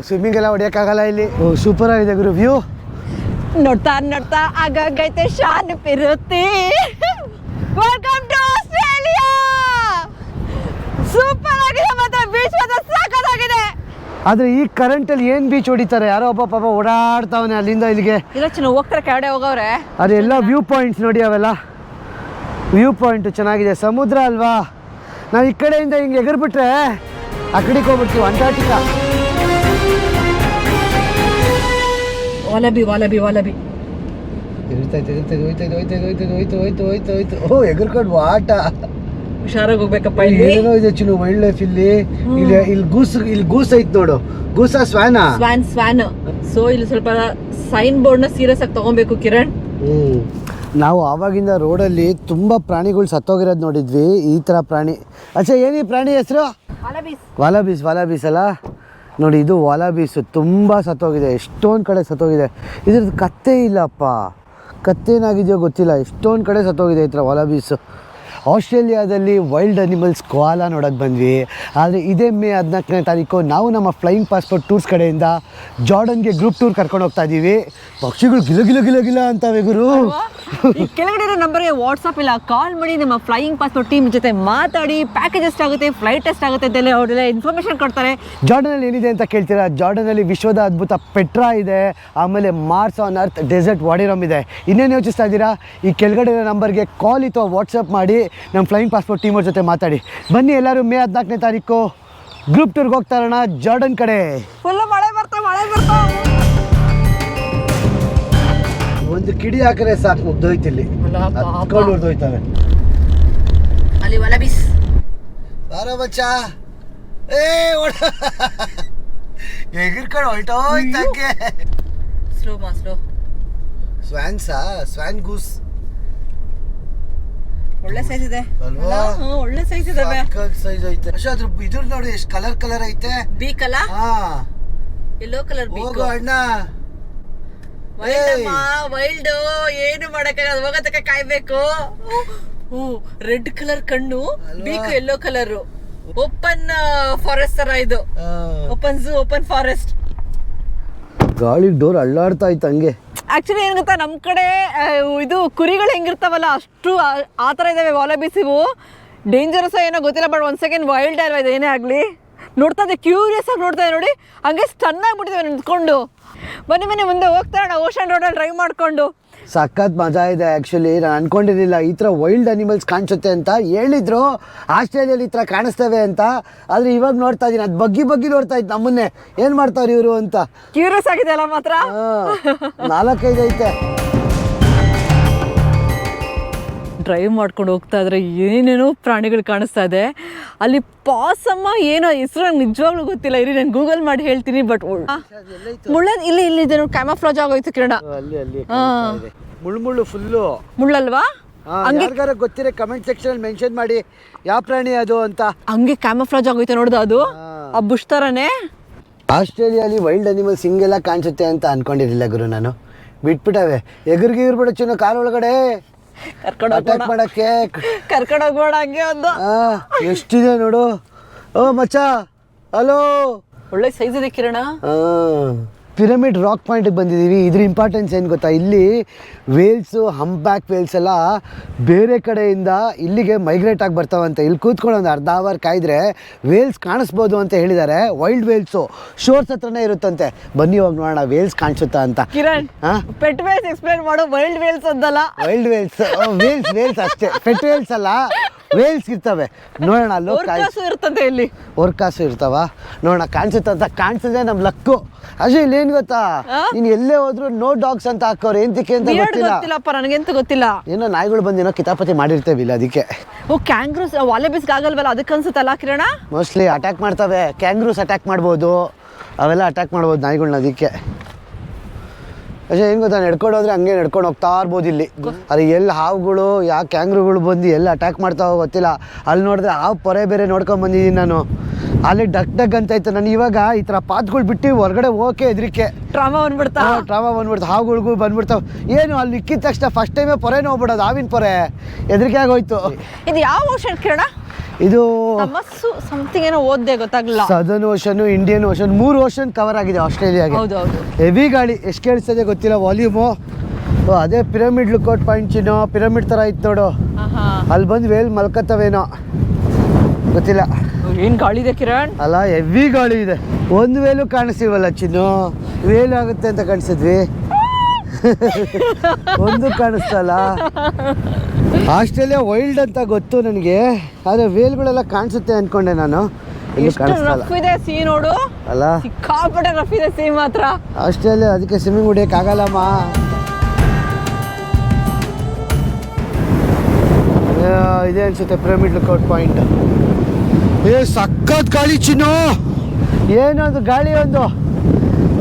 ಸ್ವಿಮ್ಮಿಂಗ್ ಎಲ್ಲ ಹೊಡಿಯೋಕ್ಕಾಗಲ್ಲ ಇಲ್ಲಿ. ಸೂಪರ್ ಆಗಿದೆ ಗುರು ವ್ಯೂ ನೋಡ್ತಾ ನೋಡ್ತಾ ಆಗಾಗೈತೆ ಶಾನ್ ಪಿರುತ್ತಿ ವೆಲ್ಕಮ್ ಟು ಆಸ್ಟ್ರೇಲಿಯಾ ಸೂಪರ್ ಆಗಿದೆ ಮತ್ತೆ ಬೀಚ್ ಮಾತ್ರ ಸಾಕಾಗಿದೆ ಆದ್ರೆ ಈ ಕರೆಂಟಲ್ಲಿ ಏನು ಬೀಚ್ ಹೊಡಿತಾರೆ? ಯಾರೋ ಒಬ್ಬ ಪಾಪ ಓಡಾಡ್ತಾವನೆ ಅಲ್ಲಿಂದ ಇಲ್ಲಿಗೆ. ಇಲ್ಲ ಚಿನ್ನ ಹೋಗ್ತಾರೆ ಕೆಳಗಡೆ ಹೋಗವ್ರೆ. ಅದೆಲ್ಲ ವ್ಯೂ ಪಾಯಿಂಟ್ಸ್ ನೋಡಿ ಅವೆಲ್ಲ. ವ್ಯೂ ಪಾಯಿಂಟ್ ಚೆನ್ನಾಗಿದೆ. ಸಮುದ್ರ ಅಲ್ವಾ? ನಾವು ಈ ಕಡೆಯಿಂದ ಹಿಂಗೆ ಎಗರ್ಬಿಟ್ರೆ ಆ ಕಡೆಗೆ ಹೋಗ್ಬಿಡ್ತೀವಿ. ಅಂಟಾರ್ಟಿಕಾ ವಾಲಬಿ ವಾಲಬಿ ವಾಲಬಿ ಓ ಎಗರ್ಕೊಂಡು ಆಟ. ಹುಷಾರಾಗಿ ಹೋಗ್ಬೇಕಪ್ಪ ಇಲ್ಲಿ. ಏನೋ ಇದೆ ಚಿನ್ನು ವೈಲ್ಡ್ ಲೈಫ್ ಇಲ್ಲಿ. ಇಲ್ಲಿ ಇಲ್ಲಿ ಗೂಸ್ ಇಲ್ಲಿ ಗೂಸ್ ಐತ್ ನೋಡು. ಗೂಸ ಸ್ವಾನಾ. ಸ್ವಾನ್ ಸ್ವಾನ್. ಸೊ ಇಲ್ಲಿ ಸ್ವಲ್ಪ ಸೈನ್ ಬೋರ್ಡ್ನ ಸೀರಿಯಸ್ ಆಗಿ ತಗೊಬೇಕು ಕಿರಣ್. ನಾವು ಆವಾಗಿಂದ ರೋಡಲ್ಲಿ ತುಂಬ ಪ್ರಾಣಿಗಳು ಸತ್ತೋಗಿರೋದು ನೋಡಿದ್ವಿ. ಈ ಥರ ಪ್ರಾಣಿ. ಅಚ್ಚಾ ಏನಿ ಪ್ರಾಣಿ ಹೆಸರು? ವಾಲಬೀಸ್ ವಾಲಬೀಸ್ ವಾಲಾಬೀಸ್ ಅಲ್ಲ? ನೋಡಿ, ಇದು ವಾಲಾಬೀಸು ತುಂಬ ಸತ್ತೋಗಿದೆ. ಎಷ್ಟೊಂದು ಕಡೆ ಸತ್ತೋಗಿದೆ. ಇದ್ರದ್ದು ಕತ್ತೆ ಇಲ್ಲಪ್ಪ. ಕತ್ತೆ ಏನಾಗಿದೆಯೋ ಗೊತ್ತಿಲ್ಲ. ಎಷ್ಟೊಂದು ಕಡೆ ಸತ್ತೋಗಿದೆ ಈ ಥರ ವಾಲಾಬೀಸು ಆಸ್ಟ್ರೇಲಿಯಾದಲ್ಲಿ ವೈಲ್ಡ್ ಅನಿಮಲ್ಸ್ ಕ್ವಾಲ ನೋಡೋಕೆ ಬಂದ್ವಿ. ಆದರೆ ಇದೇ ಮೇ ಹದಿನಾಲ್ಕನೇ ತಾರೀಕು ನಾವು ನಮ್ಮ ಫ್ಲೈಯಿಂಗ್ ಪಾಸ್ಪೋರ್ಟ್ ಟೂರ್ಸ್ ಕಡೆಯಿಂದ ಜಾರ್ಡನ್ಗೆ ಗ್ರೂಪ್ ಟೂರ್ ಕರ್ಕೊಂಡು ಹೋಗ್ತಾ ಇದ್ದೀವಿ ಪಕ್ಷಿಗಳು ಗಿಲ ಗಿಲ ಗಿಲ ಗಿಲ ಅಂತವೆ ಗುರು. ಈ ಕೆಳಗಡೆ ಇರೋ ನಂಬರ್ಗೆ ವಾಟ್ಸಪ್ ಇಲ್ಲ. ಕಾಲ್ ಮಾಡಿ ನಮ್ಮ ಫ್ಲೈಯಿಂಗ್ ಪಾಸ್ಪೋರ್ಟ್ ಟೀಮ್ ಜೊತೆ ಮಾತಾಡಿ ಪ್ಯಾಕೇಜ್ ಎಷ್ಟಾಗುತ್ತೆ ಫ್ಲೈಟ್ ಎಷ್ಟಾಗುತ್ತೆ ಅಂತೆಲ್ಲ ಅವರೆಲ್ಲ ಇನ್ಫಾರ್ಮೇಶನ್ ಕೊಡ್ತಾರೆ. ಜಾರ್ಡನಲ್ಲಿ ಏನಿದೆ ಅಂತ ಕೇಳ್ತೀರಾ? ಜಾರ್ಡನಲ್ಲಿ ವಿಶ್ವದ ಅದ್ಭುತ ಪೆಟ್ರಾ ಇದೆ. ಆಮೇಲೆ Mars on Earth desert Wadi Rum ಇದೆ. ಇನ್ನೇನು ಯೋಚಿಸ್ತಾ ಇದ್ದೀರಾ ಈ ಕೆಳಗಡೆ ಇರೋ ನಂಬರ್ಗೆ ಕಾಲ್ ಅಥವಾ ವಾಟ್ಸಪ್ ಮಾಡಿ. ನಮ್ಮ ಫ್ಲೈಯಿಂಗ್ ಪಾಸ್ಪೋರ್ಟ್ ಟೀಮವ್ರ ಜೊತೆ ಮಾತಾಡಿ. ಬನ್ನಿ ಎಲ್ಲರೂ ಮೇ ಹದಿನಾಲ್ಕನೇ ತಾರೀಕು ಗ್ರೂಪ್ ಟೂರ್ಗೆ ಹೋಗ್ತಾರಣ ಜಾರ್ಡನ್ ಕಡೆ. ಫುಲ್ ಮಳೆ ಬರ್ತಾ ಮಳೆ ಬರ್ತಾ. ಒಂದು ಕಿಡಿ ಹಾಕಿದ್ರೆ ಸಾಕು ಮುಗ್ದೋಯ್ತಿಲ್ಲಿ. ಹತ್ಕೊಂಡು ಹೊರ್ದೋಯ್ತವೆ ಅಲ್ಲಿ ವಲಬೀಸ್ ಬಾರೋ ಬಚ್ಚ. ಏ ಓಡ ಎಗಿರ್ಕೊಂಡು ಹೊರಟೋಯ್ತಂಗೆ ಸ್ಲೋ ಮಾ ಸ್ಲೋ ಸ್ವ್ಯಾನ್ಸಾ ಸ್ವ್ಯಾನ್ ಗೂಸ್ ಒಳ್ಳೆ ಸೈಜ್ ಇದೆ. ಅಲ್ವಾ? ಒಳ್ಳೆ ಸೈಜ್ ಇದೆ ಸೈಜ್ ಐತೆ. ಅಷ್ಟೇ ಅದ್ರ ಇದ್ರ ನೋಡಿ ಎಷ್ಟು ಕಲರ್ ಕಲರ್ ಐತೆ? ಬೀಕ್ ಅಲ್ಲ ಹಾ. Yellow colour beak. ಹೋಗು ಅಣ್ಣ. ವೈಲ್ಡ್ ವೈಲ್ಡ್ ಏನು ಮಾಡಕ್ಕಾಗಲ್ಲ. ಹೋಗತಕ್ಕ ಕಾಯ್ಬೇಕು. ಹ್ಞೂ ರೆಡ್ ಕಲರ್ ಕಣ್ಣು beak beak yellow colour open forest ತರ ಇದು. ಓಪನ್ ಝೂ ಓಪನ್ ಫಾರೆಸ್ಟ್ ಗಾಳಿ ಡೋರ್ ಅಳ್ಳಾಡ್ತಾ ಇತ್ತು ಹಂಗೆ. ಆಕ್ಚುಲಿ ಏನ್ ಗೊತ್ತಾ ನಮ್ಮ ಕಡೆ ಇದು ಕುರಿಗಳು ಹೆಂಗಿರ್ತಾವಲ್ಲ, ಅಷ್ಟು, ಆ- ಥರ ಇದಾವೆ ವಾಲಬೀಸ್ ಇವು. ಡೇಂಜರಸ್ ಏನೋ ಗೊತ್ತಿಲ್ಲ ಬಟ್ ಒಂದ್ ಸೆಕೆಂಡ್ ವೈಲ್ಡ್ ಅಲ್ವಾ ಇದೆ? ಏನೇ ಆಗಲಿ. ನೋಡ್ತಾ ಇದ್ದೆ ಕ್ಯೂರಿಯಸ್ ಆಗಿ ನೋಡ್ತಾ ಇದೆ ನೋಡಿ. ಹಂಗೆ ಸ್ಟನ್ ಆಗಿಬಿಟ್ಟಿದ್ದೇವೆ ನಿಂತ್ಕೊಂಡು. ಬನ್ನಿ ಬನ್ನಿ, ಮುಂದೆ ಹೋಗ್ತಾ ಇರೋಣ ಓಷನ್ ರೋಡಲ್ಲಿ ಡ್ರೈವ್ ಮಾಡ್ಕೊಂಡು. ಸಖತ್ ಮಜಾ ಇದೆ ಆ್ಯಕ್ಚುಲಿ ನಾನು ಅನ್ಕೊಂಡಿರಲಿಲ್ಲ ಈ ಥರ ವೈಲ್ಡ್ ಅನಿಮಲ್ಸ್ ಕಾಣಿಸುತ್ತೆ ಅಂತ ಹೇಳಿದ್ರು. ಆಸ್ಟ್ರೇಲಿಯಲ್ಲಿ ಈ ಥರ ಕಾಣಿಸ್ತವೆ ಅಂತ. ಆದರೆ ಇವಾಗ ನೋಡ್ತಾ ಇದ್ದೀನಿ ಅದು ಬಗ್ಗಿ ಬಗ್ಗಿ ನೋಡ್ತಾ ಇತ್ತು ನಮ್ಮನ್ನೇ. ಏನು ಮಾಡ್ತಾವ್ರಿ ಇವರು ಅಂತ? ಕ್ಯೂರಿಯಸ್ ಆಗಿದೆ ಅಲ್ಲ ಮಾತ್ರ? ನಾಲ್ಕೈದು ಐತೆ. ಡ್ರೈವ್ ಮಾಡ್ಕೊಂಡು ಹೋಗ್ತಾ ಇದ್ರೆ ಏನೇನೋ ಪ್ರಾಣಿಗಳು ಕಾಣಿಸ್ತಾ ಇದೆ. ಅಲ್ಲಿ ಪಾಸಮ್ಮ ಏನೋ ಹೆಸರು ನಂಗೆ ನಿಜವಾಗ್ಲೂ ಗೊತ್ತಿಲ್ಲ. ಇರಿ ನಾನು ಗೂಗಲ್ ಮಾಡಿ ಹೇಳ್ತೀನಿ ಬಟ್ ಮುಳ್ಳದ್ ಇಲ್ಲಿ ಇಲ್ಲಿ ಇದೆ ನೋಡಿ ಕ್ಯಾಮಫ್ಲಾಜ್ ಆಗೋಯ್ತು ಕಿರಣ. ಅಲ್ಲಿ ಅಲ್ಲಿ ಹಾ. ಮುಳ್ಳು ಮುಳ್ಳು ಫುಲ್ಲು ಮುಳ್ಳಲ್ವಾ? ಯಾರಿಗಾರ ಗೊತ್ತಿರೋ ಕಮೆಂಟ್ ಸೆಕ್ಷನ್ ಮೆನ್ಷನ್ ಮಾಡಿ. ಯಾವ ಪ್ರಾಣಿ ಅದು ಅಂತ. ಹಂಗೆ ಕ್ಯಾಮಫ್ಲಾಜ್ ಆಗೋಯ್ತು ನೋಡ್ದು ಅದು? ಆ ಬುಷ್ ಥರನೇ ಆಸ್ಟ್ರೇಲಿಯಾಲಿ ವೈಲ್ಡ್ ಅನಿಮಲ್ಸ್ ಹಿಂಗೆಲ್ಲ ಕಾಣಿಸುತ್ತೆ ಅಂತ ಅನ್ಕೊಂಡಿರಲಿಲ್ಲ ಗುರು ನಾನು. ಬಿಟ್ಬಿಟ್ಟವೆ. ಎಗರಿಗೆ ಇರ್ಬಿಡ ಚಿನ್ನ ಕಾರ್ ಒಳಗಡೆ. ಕರ್ಕೊಂಡು ಅಟ್ಯಾಕ್ ಮಾಡಕ್ಕೆ ಕರ್ಕೊಂಡು ಹೋಗೋಣ ಹಂಗೆ ಒಂದು. ಆ, ಎಷ್ಟಿದೆ ನೋಡು. ಓ ಮಚ್ಚ ಹಲೋ. ಒಳ್ಳೆ ಸೈಜ್ ಇದೆ ಕಿರಣ. ಪಿರಮಿಡ್ ರಾಕ್ ಪಾಯಿಂಟಿಗೆ ಬಂದಿದ್ದೀವಿ. ಇದ್ರ ಇಂಪಾರ್ಟೆನ್ಸ್ ಏನು ಗೊತ್ತಾ? ಇಲ್ಲಿ ವೇಲ್ಸು ಹಂಪ್ಯಾಕ್ ವೇಲ್ಸ್ ಎಲ್ಲ ಬೇರೆ ಕಡೆಯಿಂದ ಇಲ್ಲಿಗೆ ಮೈಗ್ರೇಟ್ ಆಗಿ ಬರ್ತಾವಂತೆ. ಇಲ್ಲಿ ಕೂತ್ಕೊಳ್ಳೋ ಒಂದು ಅರ್ಧ ಅವರ್ ಕಾಯ್ದ್ರೆ ವೇಲ್ಸ್ ಕಾಣಿಸ್ಬೋದು ಅಂತ ಹೇಳಿದ್ದಾರೆ. ವೈಲ್ಡ್ ವೇಲ್ಸು ಶೋರ್ಸ್ ಹತ್ರನೇ ಇರುತ್ತಂತೆ. ಬನ್ನಿ ಹೋಗಿ ನೋಡೋಣ ವೇಲ್ಸ್ ಕಾಣಿಸುತ್ತಾ ಅಂತ. ಕಿರಣ್ ಪೆಟ್ ವೇಲ್ಸ್ ಎಕ್ಸ್ಪ್ಲೇನ್ ಮಾಡೋ. ವೈಲ್ಡ್ ವೇಲ್ಸ್ ಅಂತಲ್ಲ ವೈಲ್ಡ್ ವೇಲ್ಸ್ ವೇಲ್ಸ್ ವೇಲ್ಸ್ ಅಷ್ಟೇ. ಪೆಟ್ ವೇಲ್ಸ್ ಅಲ್ಲ ವೇಲ್ಸ್ ಇರ್ತವೆ. ನೋಡೋಣ ಲೋಕಾಸು ಇರ್ತದೆ ಇಲ್ಲಿ. ವರ್ಕಾಸು ಇರ್ತಾವ. ನೋಡೋಣ ಕಾಣಿಸುತ್ತಂತ ಕಾಣಿಸಿದ್ರೆ ನಮ್ಮ ಲಕ್ಕು. ಅಷ್ಟೇ ಇಲ್ಲಿ ಏನು ಗೊತ್ತಾ? ನೀನ್ ಎಲ್ಲೇ ಹೋದ್ರು ನೋ ಡಾಗ್ಸ್ ಅಂತ ಹಾಕೋರು ಎಂತಕ್ಕೆ ಅಂತ ಗೊತ್ತಿಲ್ಲಪ್ಪ ಗೊತ್ತಿಲ್ಲ. ಗೊತ್ತಿಲ್ಲಪ್ಪ ನನಗೆಂತ ಗೊತ್ತಿಲ್ಲ. ಏನೋ ನಾಯಿಗಳು ಬಂದೇನೋ ಕಿತಾಪತಿ ಮಾಡಿರ್ತೇವಿಲ್ಲ ಅದಕ್ಕೆ. ಓ ಕ್ಯಾಂಗ್ರೂಸ್ ವಾಲೆಬಿಸ್ ಆಗಲ್ವಲ್ಲ ಅದಕ್ಕೆ ಅನ್ಸುತ್ತಲ್ಲ ಕಿರಣ? ಮೋಸ್ಟ್ಲಿ ಅಟ್ಯಾಕ್ ಮಾಡ್ತವೆ. ಕ್ಯಾಂಗ್ರೂಸ್ ಅಟ್ಯಾಕ್ ಮಾಡ್ಬೋದು. ಅವೆಲ್ಲ ಅಟ್ಯಾಕ್ ಮಾಡ್ಬೋದು ನಾಯಿಗಳನ್ನ ಅದಕ್ಕೆ. ಅಷ್ಟೇ ಏನು ಗೊತ್ತಾ? ನಡ್ಕೊಂಡು ಹೋದ್ರೆ ಹಂಗೆ ನಡ್ಕೊಂಡು ಹೋಗ್ತಾ ಇರ್ಬೋದು ಇಲ್ಲಿ. ಅದು ಎಲ್ಲಿ ಹಾವುಗಳು ಯಾವ ಕ್ಯಾಂಗ್ರುಗಳು ಬಂದು ಎಲ್ಲಿ ಅಟ್ಯಾಕ್ ಮಾಡ್ತಾವೋ ಗೊತ್ತಿಲ್ಲ. ಅಲ್ಲಿ ನೋಡಿದ್ರೆ ಹಾವು ಪೊರೆ ಬೇರೆ ನೋಡ್ಕೊಂಡು ಬಂದಿದ್ದೀನಿ ನಾನು. ಅಲ್ಲಿ ಡಕ್ ಡಗ್ ಅಂತ ಇತ್ತು ನಾನು ಇವಾಗ ಈ ಥರ ಪಾತ್ಗಳು ಬಿಟ್ಟು ಹೊರಗಡೆ ಹೋಗಕ್ಕೆ ಹೆದರಿಕೆ. ಟ್ರಾಮಾ ಬಂದ್ಬಿಡ್ತಾ? ಟ್ರಾಮಾ ಬಂದ್ಬಿಡ್ತು. ಹಾವುಗಳಿಗೂ ಬಂದ್ಬಿಡ್ತಾವೆ. ಏನು ಅಲ್ಲಿ ಇಕ್ಕಿದ ತಕ್ಷಣ ಫಸ್ಟ್ ಟೈಮೇ ಪೊರೆನೇ ಹೋಗ್ಬಿಡೋದು ಹಾವಿನ ಪೊರೆ. ಹೆದರಿಕೆ ಆಗೋಯ್ತು. ಇದು ಯಾವ ಓಷನ್ ಕಿರಣ? ಇದು ಮಸ್ಸು ಸಮಥಿಂಗ್ ಏನೋ ಓದ್ದೆ ಗೊತ್ತಾಗ್ಲಿಲ್ಲ. ಸದರ್ನ್ ಓಷನ್ ಇಂಡಿಯನ್ ಓಷನ್ ಮೂರು ಓಷನ್ ಕವರ್ ಆಗಿದೆ ಆಸ್ಟ್ರೇಲಿಯಾಗೆ ಹೆವಿ ಗಾಳಿ ಎಷ್ಟು ಕೇಳಿಸ್ತದೆ ಗೊತ್ತಿಲ್ಲ ವಾಲ್ಯೂಮು ಅದೇ ಪಿರಮಿಡ್ ಲುಕ್ಔಟ್ ಪಾಯಿಂಟ್ ಚಿನ್ನೋ ಪಿರಮಿಡ್ ಥರ ಇತ್ತು ನೋಡು. ಅಲ್ಲಿ ಬಂದು ವೇಲ್ ಮಲ್ಕತ್ತವೇನೋ. ಗೊತ್ತಿಲ್ಲ. ಏನ್ ಗಾಳಿ ಇದೆ ಕಿರಣ್? ಅಲ್ಲ ಹೆವಿ ಗಾಳಿ ಇದೆ. ಒಂದು ವೇಲು ಕಾಣಿಸ್ತೀವಲ್ಲ ಚಿನ್ನು? ವೇಲು ಆಗುತ್ತೆ ಅಂತ ಕಾಣಿಸಿದ್ವಿ. ಒಂದು ಕಾಣಿಸ್ತಲ್ಲ. ಆಸ್ಟ್ರೇಲಿಯಾ ವೈಲ್ಡ್ ಅಂತ ಗೊತ್ತು ನನಗೆ. ಆದರೆ ವೇಲ್ಗಳೆಲ್ಲ ಕಾಣಿಸುತ್ತೆ ಅನ್ಕೊಂಡೆ ನಾನು. ಇದೆ ಸೀ ನೋಡು. ಅಲ್ಲ. ಸಿಕ್ಕಾಪಟ್ಟೆ ರಫ್ ಇದೆ ಸೀ ಮಾತ್ರ. ಆಸ್ಟ್ರೇಲಿಯಾ ಅದಕ್ಕೆ ಸ್ವಿಮ್ಮಿಂಗ್ ಹೊಡಿಯಕ್ಕೆ ಆಗಲ್ಲಮ್ಮ. ಇದೇ ಅನ್ಸುತ್ತೆ ಪಿರಮಿಡ್ ಲುಕ್ಔಟ್ ಪಾಯಿಂಟ್ ಏ ಸಖತ್ ಗಾಳಿ ಚಿನ್ನು. ಏನೊಂದು ಗಾಳಿ ಒಂದು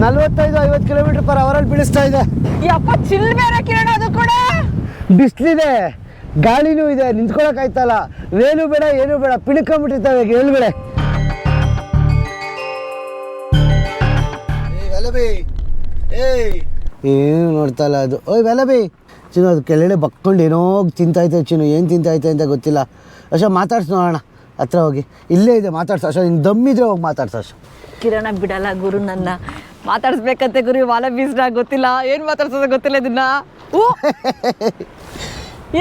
ನಲ್ವತ್ತೈದು ಐವತ್ತು ಕಿಲೋಮೀಟರ್ ಪರ್ ಅವರಲ್ಲಿ ಬೀಳಿಸ್ತಾ ಇದೆ. ಯಪ್ಪ ಚಿಲ್ ಬೇರೆ ಕಿರಣ್ ಅದು ಕೂಡ? ಬಿಸಿಲಿದೆ ಗಾಳಿನೂ ಇದೆ ನಿಂತ್ಕೊಳಕ್ ಆಯ್ತಲ್ಲ. ಏನು ಬೇಡ ಏನು ಬೇಡ ಪಿಣ್ಕೊಂಬಿಟ್ಟಿರ್ತಾವೆ ಏಳುಗಡೆ ಏನು ನೋಡ್ತಾ ಇಲ್ಲ ಅದು. ಓಯ್ ವೆಲಬಿ ಚಿನ್ನು ಅದು ಕೆಳಗಡೆ ಬಕ್ಕೊಂಡು ಏನೋ ತಿಂತೈತೆ ಚಿನ್ನು. ಏನು ತಿಂತೈತೆ ಅಂತ ಗೊತ್ತಿಲ್ಲ. ಅಷ್ಟೇ ಮಾತಾಡ್ಸಿ ನೋಡೋಣ. ಹತ್ರ ಹೋಗಿ. ಇಲ್ಲೇ ಇದೆ ಮಾತಾಡ್ಸ. ಅಶೋ ನಿನ್ ದಮ್ಮಿದ್ರೆ ಹೋಗಿ ಮಾತಾಡ್ಸ. ಅಶೋ ಕಿರಣ ಬಿಡಲ್ಲ ಗುರು ನನ್ನ. ಮಾತಾಡ್ಸ್ಬೇಕಂತೆ ಗುರು ವಾಲ ಬೀಸ್ನ ಗೊತ್ತಿಲ್ಲ. ಏನು ಮಾತಾಡ್ಸೋದು ಗೊತ್ತಿಲ್ಲ ಇದನ್ನ? ಊ!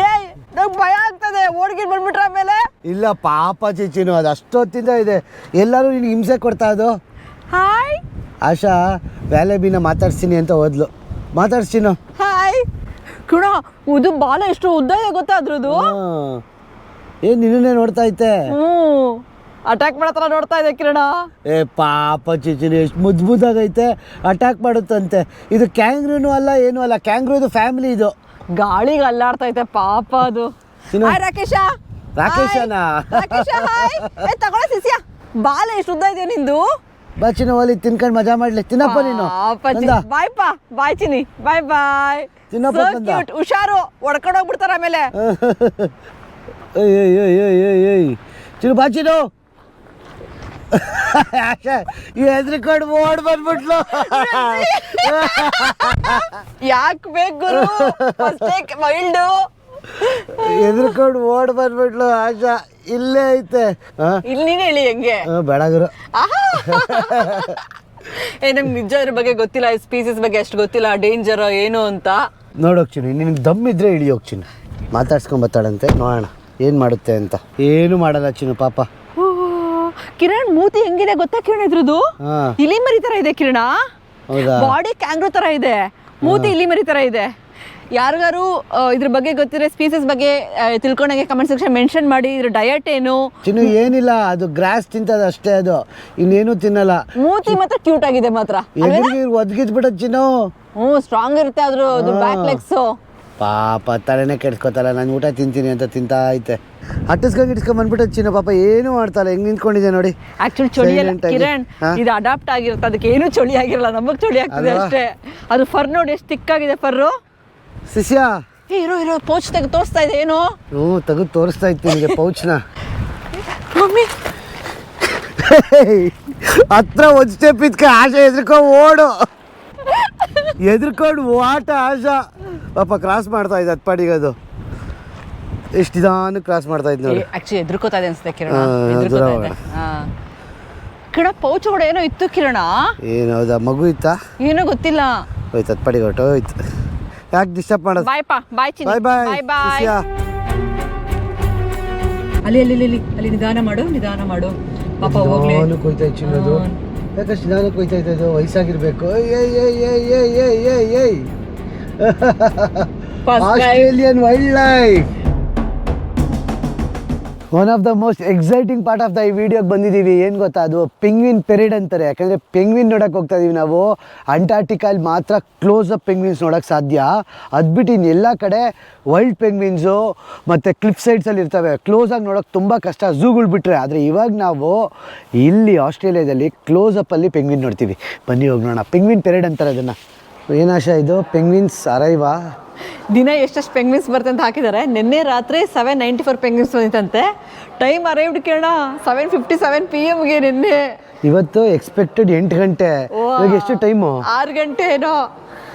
ಏಯ್ ನಂಗೆ ಭಯ ಆಗ್ತದೆ. ಓಡ್ಗಿ ಬಂದ್ಬಿಟ್ರೆ ಆಮೇಲೆ? ಇಲ್ಲ ಪಾಪ ಚಿಚಿನು ಅದು ಅಷ್ಟೊತ್ತಿಂದ ಇದೆ. ಎಲ್ಲರೂ ನಿನ್ಗೆ ಹಿಂಸೆ ಕೊಡ್ತಾ ಅದು ಹಾಯ್ ಆಶಾ ವ್ಯಾಲೆಬಿನ ಮಾತಾಡ್ಸ್ತೀನಿ ಅಂತ ಹೋದ್ಲು. ಮಾತಾಡ್ಸ್ತೀನೋ ಹಾಯ್ ಕಣ ಇದು ಬಾಲ ಎಷ್ಟು ಉದ್ದ ಇದೆ ಗೊತ್ತಾ ಅದ್ರದ್ದು? ಏನು ನಿನ್ನೇ ನೋಡ್ತಾ ಐತೆ ಹ್ಞೂ ಅಟ್ಯಾಕ್ ಮಾಡತ್ರ ನೋಡ್ತಾ ಇದೆ ಕಿರಣ. ಏ ಪಾಪ ಚಿಚಿನಿ ಎಷ್ಟು ಮುದ್ಬುದಾಗೈತೆ. ಅಟ್ಯಾಕ್ ಮಾಡುತ್ತಂತೆ. ಇದು ಕ್ಯಾಂಗ್ರೂನು ಅಲ್ಲ ಏನು ಅಲ್ಲ. ಕ್ಯಾಂಗ್ರೂ ಇದು ಫ್ಯಾಮಿಲಿ ಇದು. ಗಾಳಿಗೆ ಅಲ್ಲಾಡ್ತಾ ಐತೆ ಪಾಪ ಅದು. ಚಿನ್ನು. ಹಾಯ್ ರಾಕೇಶ. ರಾಕೇಶನಾ? ರಾಕೇಶ ಹಾಯ್ ಏ ತಗೊಳ ಸಿಸಿಯ. ಬಾಲ ಎಷ್ಟು ಉದ್ದ ಇದೆಯೋ ನಿಂದು? ಬಾ ಚಿನ್ನ ಒಲಿ ತಿನ್ಕೊಂಡು ಮಜಾ ಮಾಡ್ಲಿ. ತಿನ್ನಪ್ಪ ನೀನು. ಅಂದ. ಬಾಯ್ ಪಾ ಬಾಯ್ ಚಿನಿ ಬಾಯ್ ಬಾಯ್. ತಿನ್ನಪ್ಪ ತಂದ. ಹುಷಾರು. ಒಡ್ಕೊಂಡೋಗ್ಬಿಡ್ತಾರ ಆಮೇಲೆ. ಏಯ್ ಏಯ್ ಏಯ್ ಏಯ್ ಏಯ್ ei. ಚಿನ್ನು ಬಾ ಚಿನ್ನು ಹೆದ್ರಿಕೊಂಡು ಓಡ್ ಬಂದ್ಬಿಟ್ಲು. ಯಾಕೆ ಬೇಕು ಗುರು? ಫಸ್ಟ್ ವೈಲ್ಡ್ ಹೆದ್ರಿಕೊಂಡು ಓಡ್ ಬಂದ್ಬಿಟ್ಲು ಆಶಾ. ಇಲ್ಲೇ ಐತೆ. ಇಲ್ಲಿ ನೀನ್ ಹೇಳಿ ಹೆಂಗೆ? ಬೇಡ ಗುರು. ಏ ನಮ್ಗೆ ನಿಜ ಇದ್ರ ಬಗ್ಗೆ ಗೊತ್ತಿಲ್ಲ. ಸ್ಪೀಸೀಸ್ ಬಗ್ಗೆ ಅಷ್ಟು ಗೊತ್ತಿಲ್ಲ. ಡೇಂಜರ್ ಏನು ಅಂತ. ನೋಡೋಕ್ ಚಿನ್ನು ನಿನಗೆ ದಮ್ಮಿದ್ರೆ ಇಳಿ ಹೋಗ್ತೀನಿ. ಮಾತಾಡ್ಸ್ಕೊಂಡ್ ಬರ್ತಾಳಂತೆ. ನೋಡೋಣ. ಏನು ಮಾಡುತ್ತೆ ಅಂತ? ಏನು ಮಾಡಲ್ಲ ಚಿನ್ನು ಪಾಪ. ಕಿರಣ್ ಮೂತಿ ಹೆಂಗಿದೆ ಗೊತ್ತಾ ಕಿರಣ್ ಇದ್ರದ್ದು? ಹಾ. ಇಲಿ ಮರಿ ತರ ಇದೆ ಕಿರಣ. ಹೌದಾ? ಬಾಡಿ ಕ್ಯಾಂಗ್ರೂ ತರ ಇದೆ. ಮೂತಿ ಇಲಿ ಮರಿ ತರ ಇದೆ. ಯಾರಿಗಾರು ಆ, ಇದ್ರ ಬಗ್ಗೆ ಗೊತ್ತಿರೋ ಸ್ಪೀಸಸ್ ಬಗ್ಗೆ ಆ, ತಿಳ್ಕೊಂಡಂಗೆ ಕಮೆಂಟ್ ಸೆಕ್ಷನ್ ಮೆನ್ಷನ್ ಮಾಡಿ. ಇದ್ರ ಡಯಟ್ ಏನು? ಚಿನ್ನು ಏನಿಲ್ಲ ಅದು ಗ್ರಾಸ್ ತಿಂತದ ಅಷ್ಟೇ ಅದು. ಇನ್ನೇನು ತಿನ್ನಲ್ಲ. ಮೂತಿ ಮಾತ್ರ ಕ್ಯೂಟ್ ಆಗಿದೆ ಮಾತ್ರ. ಎದುರಿಗೆ ಒದ್ಗಿದ್ ಬಿಡೋದು ಚಿನ್ನು. ಹ್ಞೂ ಸ್ಟ್ರಾಂಗ್ ಇರುತ್ತೆ ಅದ್ರ ಬ್ಯಾಕ್ ಲೆಗ್ಸ್ ಪಾಪ ತಲೆನೇ ಕೆಡ್ಸ್ಕೊತಲ್ಲ ನಾನು ಊಟ ತಿಂತೀನಿ ಅಂತ ತಿಂತಾ ಐತೆ ಹಟ್ಟಿಸ್ಕೊಂಡು ಇಟ್ಸ್ಕೊಂಡ್ ಬಂದ್ಬಿಟ್ಟು ಚಿನ್ನ ಪಾಪ ಏನು ಮಾಡ್ತಾಳೆ ಹೆಂಗ್ ನಿಂತ್ಕೊಂಡಿದೆ ನೋಡಿ. ಆಕ್ಚುಲಿ ಚಳಿ ಅಲ್ಲ. Silent ಆಗಿ. ಕಿರಣ್ ಹಾ? ಇದು ಅಡಾಪ್ಟ್ ಆಗಿರುತ್ತೆ. ಅದಕ್ಕೆ ಏನು ಚಳಿ ಆಗಿರಲ್ಲ. ನಮಗೆ ಚಳಿ ಆಗ್ತದೆ ಅಲ್ವಾ? ಅಷ್ಟೇ. ಅದು ಫರ್ ನೋಡಿ ಎಷ್ಟು ತಿಕ್ಕಾಗಿದೆ ಫರ್ರು. ಶಿಷ್ಯ! ಏ ಇರೋ ಇರೋ. ಪೋಚ್ ತೆಗೆದು ತೋರಿಸ್ತಾ ಇದೆ. ಏನು? ಹ್ಞೂ ತೆಗೆದು ತೋರಿಸ್ತಾ ಇತ್ತು ನಿಮಗೆ ಪೌಚ್ನ. ಮಮ್ಮಿ! ಹತ್ರ ಒಂದು ಸ್ಟೆಪ್ ಇದ್ಕ ಆಶೆ ಎದ್ರಕೊ ಓಡು. ಎದ್ರಕೊಂಡು ಆಟ ಆಶಾ. ಪಾಪ ಕ್ರಾಸ್ ಮಾಡ್ತಾ ಇದ್ದ ಅತ್ಪಾಡಿಗೆ ಅದು. ಎಷ್ಟು ನಿಧಾನ ಕ್ರಾಸ್ ಮಾಡ್ತಾ ಇದ್ದ ನೋಡಿ. ಆಕ್ಚುಲಿ ಎದ್ರುಕೋತಾ ಇದೆ ಅನ್ಸುತ್ತೆ ಕಿರಣ. ಎದ್ರುಕೋತಾ ಇದೆ. ಕಿರಣ ಪೌಚ್ ಕೂಡ ಏನೋ ಇತ್ತು ಕಿರಣ? ಏನು ಹೌದಾ? ಮಗು ಇತ್ತ? ಏನೋ ಗೊತ್ತಿಲ್ಲ. ಹೋಯ್ತು ಅತ್ಪಾಡಿಗೆ ಹೊಟ್ಟು ಹೋಯ್ತು. ಯಾಕೆ ಡಿಸ್ಟರ್ಬ್ ಮಾಡೋದು? ಬಾಯ್ ಪಾ ಬಾಯ್ ಚಿನಿ ಬಾಯ್ ಬಾಯ್ ಬಾಯ್ ಬಾಯ್. ಅಲ್ಲಿ ಅಲ್ಲಿ ಅಲ್ಲಿ ಅಲ್ಲಿ. ನಿಧಾನ ಮಾಡು ನಿಧಾನ ಮಾಡು. ಪಾಪ ಹೋಗ್ಲಿ. ಅವನು ಕೊಯ್ತಾ ಚಿನ್ನದು. ಯಾಕಷ್ಟು ನಿಧಾನಕ್ಕೆ ಕೊಯ್ತಾ ಇದ್ದದ್ದು ವಯಸ್ಸಾಗಿರ್ಬೇಕು. ಏಯ್ ಏಯ್ ಏಯ್ ಏಯ್ ಏಯ್ ಏಯ್. Australian wildlife one of the most exciting part of the ಈ ವಿಡಿಯೋಗೆ ಬಂದಿದ್ದೀವಿ. ಏನು ಗೊತ್ತಾ? ಅದು ಪೆಂಗ್ವಿನ್ ಪೆರಿಡ್ ಅಂತಾರೆ. ಯಾಕಂದರೆ ಪೆಂಗ್ವಿನ್ ನೋಡೋಕೆ ಹೋಗ್ತಾ ಇದೀವಿ ನಾವು. ಅಂಟಾರ್ಟಿಕಲ್ಲಿ ಮಾತ್ರ ಕ್ಲೋಸ್ ಅಪ್ ಪೆಂಗ್ವಿನ್ಸ್ ನೋಡೋಕೆ ಸಾಧ್ಯ. ಅದು ಬಿಟ್ಟು ಇನ್ನು ಎಲ್ಲ ಕಡೆ ವೈಲ್ಡ್ ಪೆಂಗ್ವಿನ್ಸು ಮತ್ತು ಕ್ಲಿಪ್ ಸೈಡ್ಸಲ್ಲಿ ಇರ್ತವೆ. ಕ್ಲೋಸ್ ಆಗಿ ನೋಡೋಕೆ ತುಂಬ ಕಷ್ಟ. ಝೂಗಳು ಬಿಟ್ಟರೆ ಆದರೆ ಇವಾಗ ನಾವು ಇಲ್ಲಿ ಆಸ್ಟ್ರೇಲಿಯಾದಲ್ಲಿ ಕ್ಲೋಸ್ ಅಪ್ಪಲ್ಲಿ ಪೆಂಗ್ವಿನ್ ನೋಡ್ತೀವಿ. ಬನ್ನಿ ಹೋಗಿ ನೋಡೋಣ. ಪೆಂಗ್ವಿನ್ ಪೆರಿಡ್ ಅಂತಾರೆ ಅದನ್ನು. ಏನಾಶ ಇದು? ಪೆಂಗ್ವಿನ್ಸ್ ಅರೈವಾ ದಿನ ಎಷ್ಟೆಷ್ಟು ಪೆಂಗ್ವಿನ್ಸ್ ಬರ್ತಂತ ಅಂತ ಹಾಕಿದ್ದಾರೆ ನಿನ್ನೆ ರಾತ್ರಿ ಸೆವೆನ್ ನೈಂಟಿ ಫೋರ್ ಪೆಂಗ್ವಿನ್ಸ್ ಬಂದಿತ್ತಂತೆ. ಟೈಮ್ ಅರೈವ್ಡ್ ಕೇಳೋಣ. ಸೆವೆನ್ ಫಿಫ್ಟಿ ಸೆವೆನ್ ಪಿ ಎಮ್ಗೆ ನಿನ್ನೆ. ಇವತ್ತು ಎಕ್ಸ್ಪೆಕ್ಟೆಡ್ ಎಂಟು ಗಂಟೆ. ಇವಾಗ ಎಷ್ಟು ಟೈಮು ಆರು ಗಂಟೆ ಏನೋ.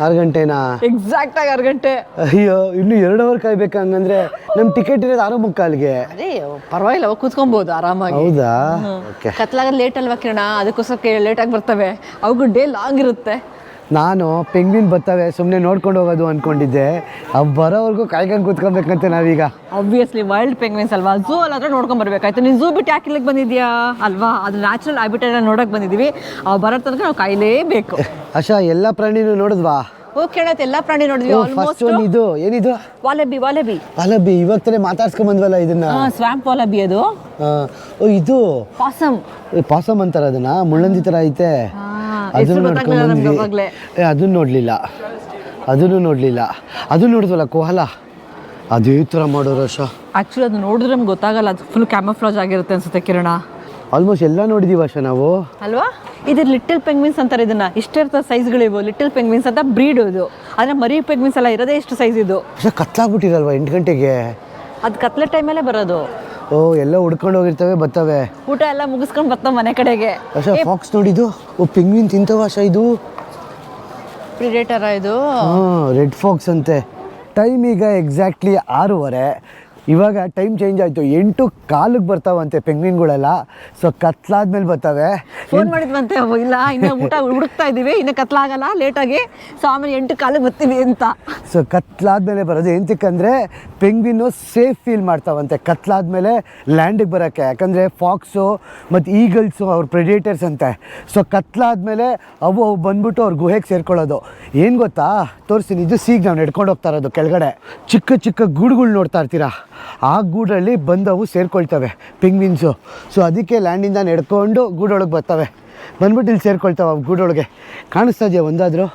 ಆರು ಗಂಟೆನಾ? ಎಕ್ಸಾಕ್ಟ್ ಆಗಿ ಆರು ಗಂಟೆ. ಅಯ್ಯೋ ಇನ್ನು ಎರಡು ಅವರ್ ಕಾಯ್ಬೇಕು ಹಂಗಂದ್ರೆ ನಮ್ ಟಿಕೆಟ್ ಇರೋದು ಆರು ಮುಕ್ಕಾಲ್ಗೆ. ಅದೇ ಪರವಾಗಿಲ್ಲ ಅವಾಗ ಕೂತ್ಕೊಬಹುದು ಆರಾಮಾಗಿ. ಹೌದಾ? ಕತ್ಲಾಗ ಲೇಟ್ ಅಲ್ವಾ ಕಿರಣ ಅದಕ್ಕೋಸ್ಕರ ಲೇಟಾಗಿ ಬರ್ತವೆ. ಅವಾಗ ಡೇ ಲಾಂಗ್ ಇರುತ್ತೆ. ನಾನು ಪೆಂಗ್ವಿನ್ ಬರ್ತವೆ ಸುಮ್ಮನೆ ನೋಡ್ಕೊಂಡು ಹೋಗೋದು ಅನ್ಕೊಂಡಿದ್ದೆ. ಅವ್ ಬರೋವರೆಗೂ ಕಾಯ್ಕೊಂಡು ಕೂತ್ಕೊಬೇಕಂತೆ ನಾವೀಗ. ಆಬ್ವಿಯಸ್ಲಿ ವೈಲ್ಡ್ ಪೆಂಗ್ವಿನ್ಸ್ ಅಲ್ವಾ? ಝೂ ಅಲ್ಲಾದ್ರೆ ನೋಡ್ಕೊಂಡು ಬರ್ಬೇಕಾಯ್ತು. ನೀನು ಝೂ ಬಿಟ್ಟು ಯಾಕೆ ಇಲ್ಲಿಗೆ ಬಂದಿದ್ಯಾ? ಅಲ್ವಾ? ಅದು ನ್ಯಾಚುರಲ್ ಹ್ಯಾಬಿಟೇಟ್ ನೋಡಕ್ ಬಂದಿದ್ದೀವಿ. ಅವು ಬರೋ ತನಕ ನಾವು ಕಾಯಲೇಬೇಕು. ಅಶಾ ಎಲ್ಲ ಪ್ರಾಣಿನೂ ನೋಡಿದ್ವಾ? ಓ ಕೇಳತ್ತೆ ಎಲ್ಲಾ ಪ್ರಾಣಿ ನೋಡಿದ್ವಿ ಫಸ್ಟ್ ಒಂದು ಇದು. ಏನಿದು? ವಾಲಬಿ ವಾಲಬಿ. ಅಲಬಿ ಇವಾಗ ತಾನೇ ಮಾತಾಡ್ಸ್ಕೊಂಡ್ ಬಂದ್ವಲ್ಲ ಇದನ್ನ ಸ್ವಾಂಪ್ ವಾಲಬಿ ಅದು. ಆ, ಓ ಇದು? ಪಾಸಮ್. ಪಾಸಮ್ ಅಂತಾರ ಅದನ್ನ? ಮುಳ್ಳಂದಿ ತರ ಐತೆ. ಅದನ್ನು ನೋಡ್ಕೊಂಡ್ ಬಂದ್ವಿ ಅದನ್ನ ನೋಡ್ಲಿಲ್ಲ. ಅದನ್ನು ನೋಡ್ಲಿಲ್ಲ. ಅದು ನೋಡಿದ್ವಲ್ಲ ಕೋಹಲ? ಅದೇ ಥರ ಮಾಡೋರು ಆಕ್ಚುಲಿ ಅದು ನೋಡಿದ್ರೆ ನಮ್ಗೆ ಗೊತ್ತಾಗಲ್ಲ. ಅದು ಫುಲ್ ಕ್ಯಾಮಫ್ಲಾಜ್ ಆಗಿರುತ್ತೆ ಅನ್ಸುತ್ತೆ ಕಿರಣ. ಆಲ್ಮೋಸ್ಟ್ ಎಲ್ಲ ನೋಡಿದೀವಿ ಅಶ ನಾವು. ಅಲ್ವಾ? ಇದು ಲಿಟಲ್ ಪೆಂಗ್ವಿನ್ಸ್ ಅಂತಾರೆ ಇದನ್ನ. ಇಷ್ಟ ಇರ್ತದೆ ಸೈಜ್ಗಳಿವು ಲಿಟಲ್ ಪೆಂಗ್ವಿನ್ಸ್ ಅಂತ ಬ್ರೀಡ್ ಇದು. ಆದರೆ ಮರಿ ಪೆಂಗ್ವಿನ್ಸ್ ಎಲ್ಲ ಇರೋದೇ ಎಷ್ಟು ಸೈಜ್ ಇದು. ಕತ್ಲಾಗ್ಬಿಟ್ಟಿರಲ್ವಾ ಎಂಟು ಗಂಟೆಗೆ? ಅದು ಕತ್ಲೆ ಟೈಮಲ್ಲೇ ಬರೋದು. ಓ ಎಲ್ಲ ಹುಡ್ಕೊಂಡು ಹೋಗಿರ್ತವೆ ಬರ್ತವೆ ಊಟ ಎಲ್ಲ ಮುಗಿಸ್ಕೊಂಡು ಬರ್ತಾವೆ ಮನೆ ಕಡೆಗೆ. ಅಶ ಫಾಕ್ಸ್ ನೋಡಿದ್ದು? ಓ ಪೆಂಗ್ವಿನ್ ತಿಂತವ ಅಶ ಇದು? ಪ್ರಿಡೇಟರ ಇದು? ರೆಡ್ ಫಾಕ್ಸ್ ಅಂತೆ. ಟೈಮ್ ಈಗ ಎಕ್ಸಾಕ್ಟ್ಲಿ ಆರೂವರೆ. ಇವಾಗ ಟೈಮ್ ಚೇಂಜ್ ಆಯಿತು. ಎಂಟು ಕಾಲಿಗೆ ಬರ್ತಾವಂತೆ ಪೆಂಗ್ವಿನ್ಗಳೆಲ್ಲ. ಸೊ ಕತ್ಲಾದ್ಮೇಲೆ ಬರ್ತವೆ. ಫೋನ್ ಮಾಡಿದ್ವಂತೆ ಇಲ್ಲ ಇನ್ನ ಊಟ ಹುಡುಕ್ತಾ ಇದ್ದೀವಿ ಇನ್ನ ಕತ್ಲಾಗಲ್ಲ ಲೇಟಾಗಿ ಸೊ ಆಮೇಲೆ ಎಂಟು ಕಾಲಿಗೆ ಬರ್ತೀವಿ ಅಂತ. ಸೊ ಕತ್ಲಾದ್ಮೇಲೆ ಬರೋದು. ಎಂತಕ್ಕಂದರೆ ಪೆಂಗ್ವಿನ್ನು ಸೇಫ್ ಫೀಲ್ ಮಾಡ್ತಾವಂತೆ. ಕತ್ಲಾದ್ಮೇಲೆ ಲ್ಯಾಂಡಿಗೆ ಬರೋಕ್ಕೆ. ಯಾಕಂದರೆ ಫಾಕ್ಸು ಮತ್ತು ಈಗಲ್ಸು ಅವ್ರ ಪ್ರೆಡೇಟರ್ಸ್ ಅಂತೆ. ಸೊ ಕತ್ಲಾದ್ಮೇಲೆ ಅವು ಅವು ಬಂದ್ಬಿಟ್ಟು ಅವ್ರ ಗುಹೆಗೆ ಸೇರ್ಕೊಳ್ಳೋದು. ಏನು ಗೊತ್ತಾ? ತೋರಿಸ್ತೀನಿ. ಇದು ಸೀಗ್ ನಾವು ನಡ್ಕೊಂಡು ಹೋಗ್ತಾ ಇರೋದು ಕೆಳಗಡೆ. ಚಿಕ್ಕ ಚಿಕ್ಕ ಗೂಡುಗಳು ನೋಡ್ತಾ ಇರ್ತೀರಾ? ಆ ಗೂಡಲ್ಲಿ ಬಂದವು ಸೇರ್ಕೊಳ್ತವೆ ಪೆಂಗ್ವಿನ್ಸು. ಸೊ ಅದಕ್ಕೆ ಲ್ಯಾಂಡಿಂದ ನಡ್ಕೊಂಡು ಗೂಡೊಳಗೆ ಬರ್ತವೆ. ಬಂದ್ಬಿಟ್ಟು ಇಲ್ಲಿ ಸೇರ್ಕೊಳ್ತಾವೆ ಅವು ಗೂಡೊಳಗೆ. ಕಾಣಿಸ್ತಾ ಇದೆಯಾ ಒಂದಾದರೂ?